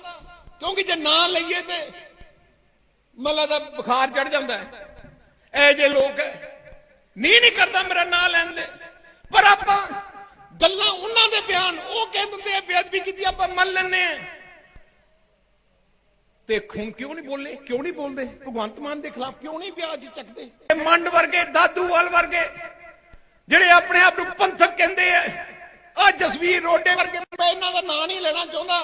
ਕਿਉਂਕਿ ਜੇ ਨਾਂ ਲਈਏ ਤੇ ਮਤਲਬ ਦਾ ਬੁਖਾਰ ਚੜ ਜਾਂਦਾ ਹੈ। ਐ ਜੇ ਲੋਕ ਹੈ ਨਹੀਂ ਨਹੀਂ ਕਰਦਾ ਮੇਰਾ ਨਾਂ ਲੈਣ ਦੇ। ਪਰ ਆਪਾਂ ਗੱਲਾਂ ਉਹਨਾਂ ਦੇ ਬਿਆਨ, ਉਹ ਕਹਿ ਦਿੰਦੇ ਆ ਬੇਅਦਬੀ ਕੀਤੀ, ਆਪਾਂ ਮੰਨ ਲੈਂਦੇ ਆ। ਤੇ ਖੂਨ ਕਿਉਂ ਨਹੀਂ ਬੋਲੇ? ਕਿਉਂ ਨਹੀਂ ਬੋਲਦੇ? ਭਗਵੰਤ ਮਾਨ ਦੇ ਖਿਲਾਫ ਕਿਉਂ ਨਹੀਂ ਵਿਆਜ ਚੱਕਦੇ? ਇਹ ਮੰਡ ਵਰਗੇ ਦਾਦੂਵਾਲ ਵਰਗੇ, ਜਿਹੜੇ ਆਪਣੇ ਆਪ ਨੂੰ ਪੰਥਕ ਕਹਿੰਦੇ ਆ ਆ ਜਸਵੀਰ ਰੋਡੇ ਵਰਗੇ, ਮੈਂ ਇਹਨਾਂ ਦਾ ਨਾਂ ਨਹੀਂ ਲੈਣਾ ਚਾਹੁੰਦਾ।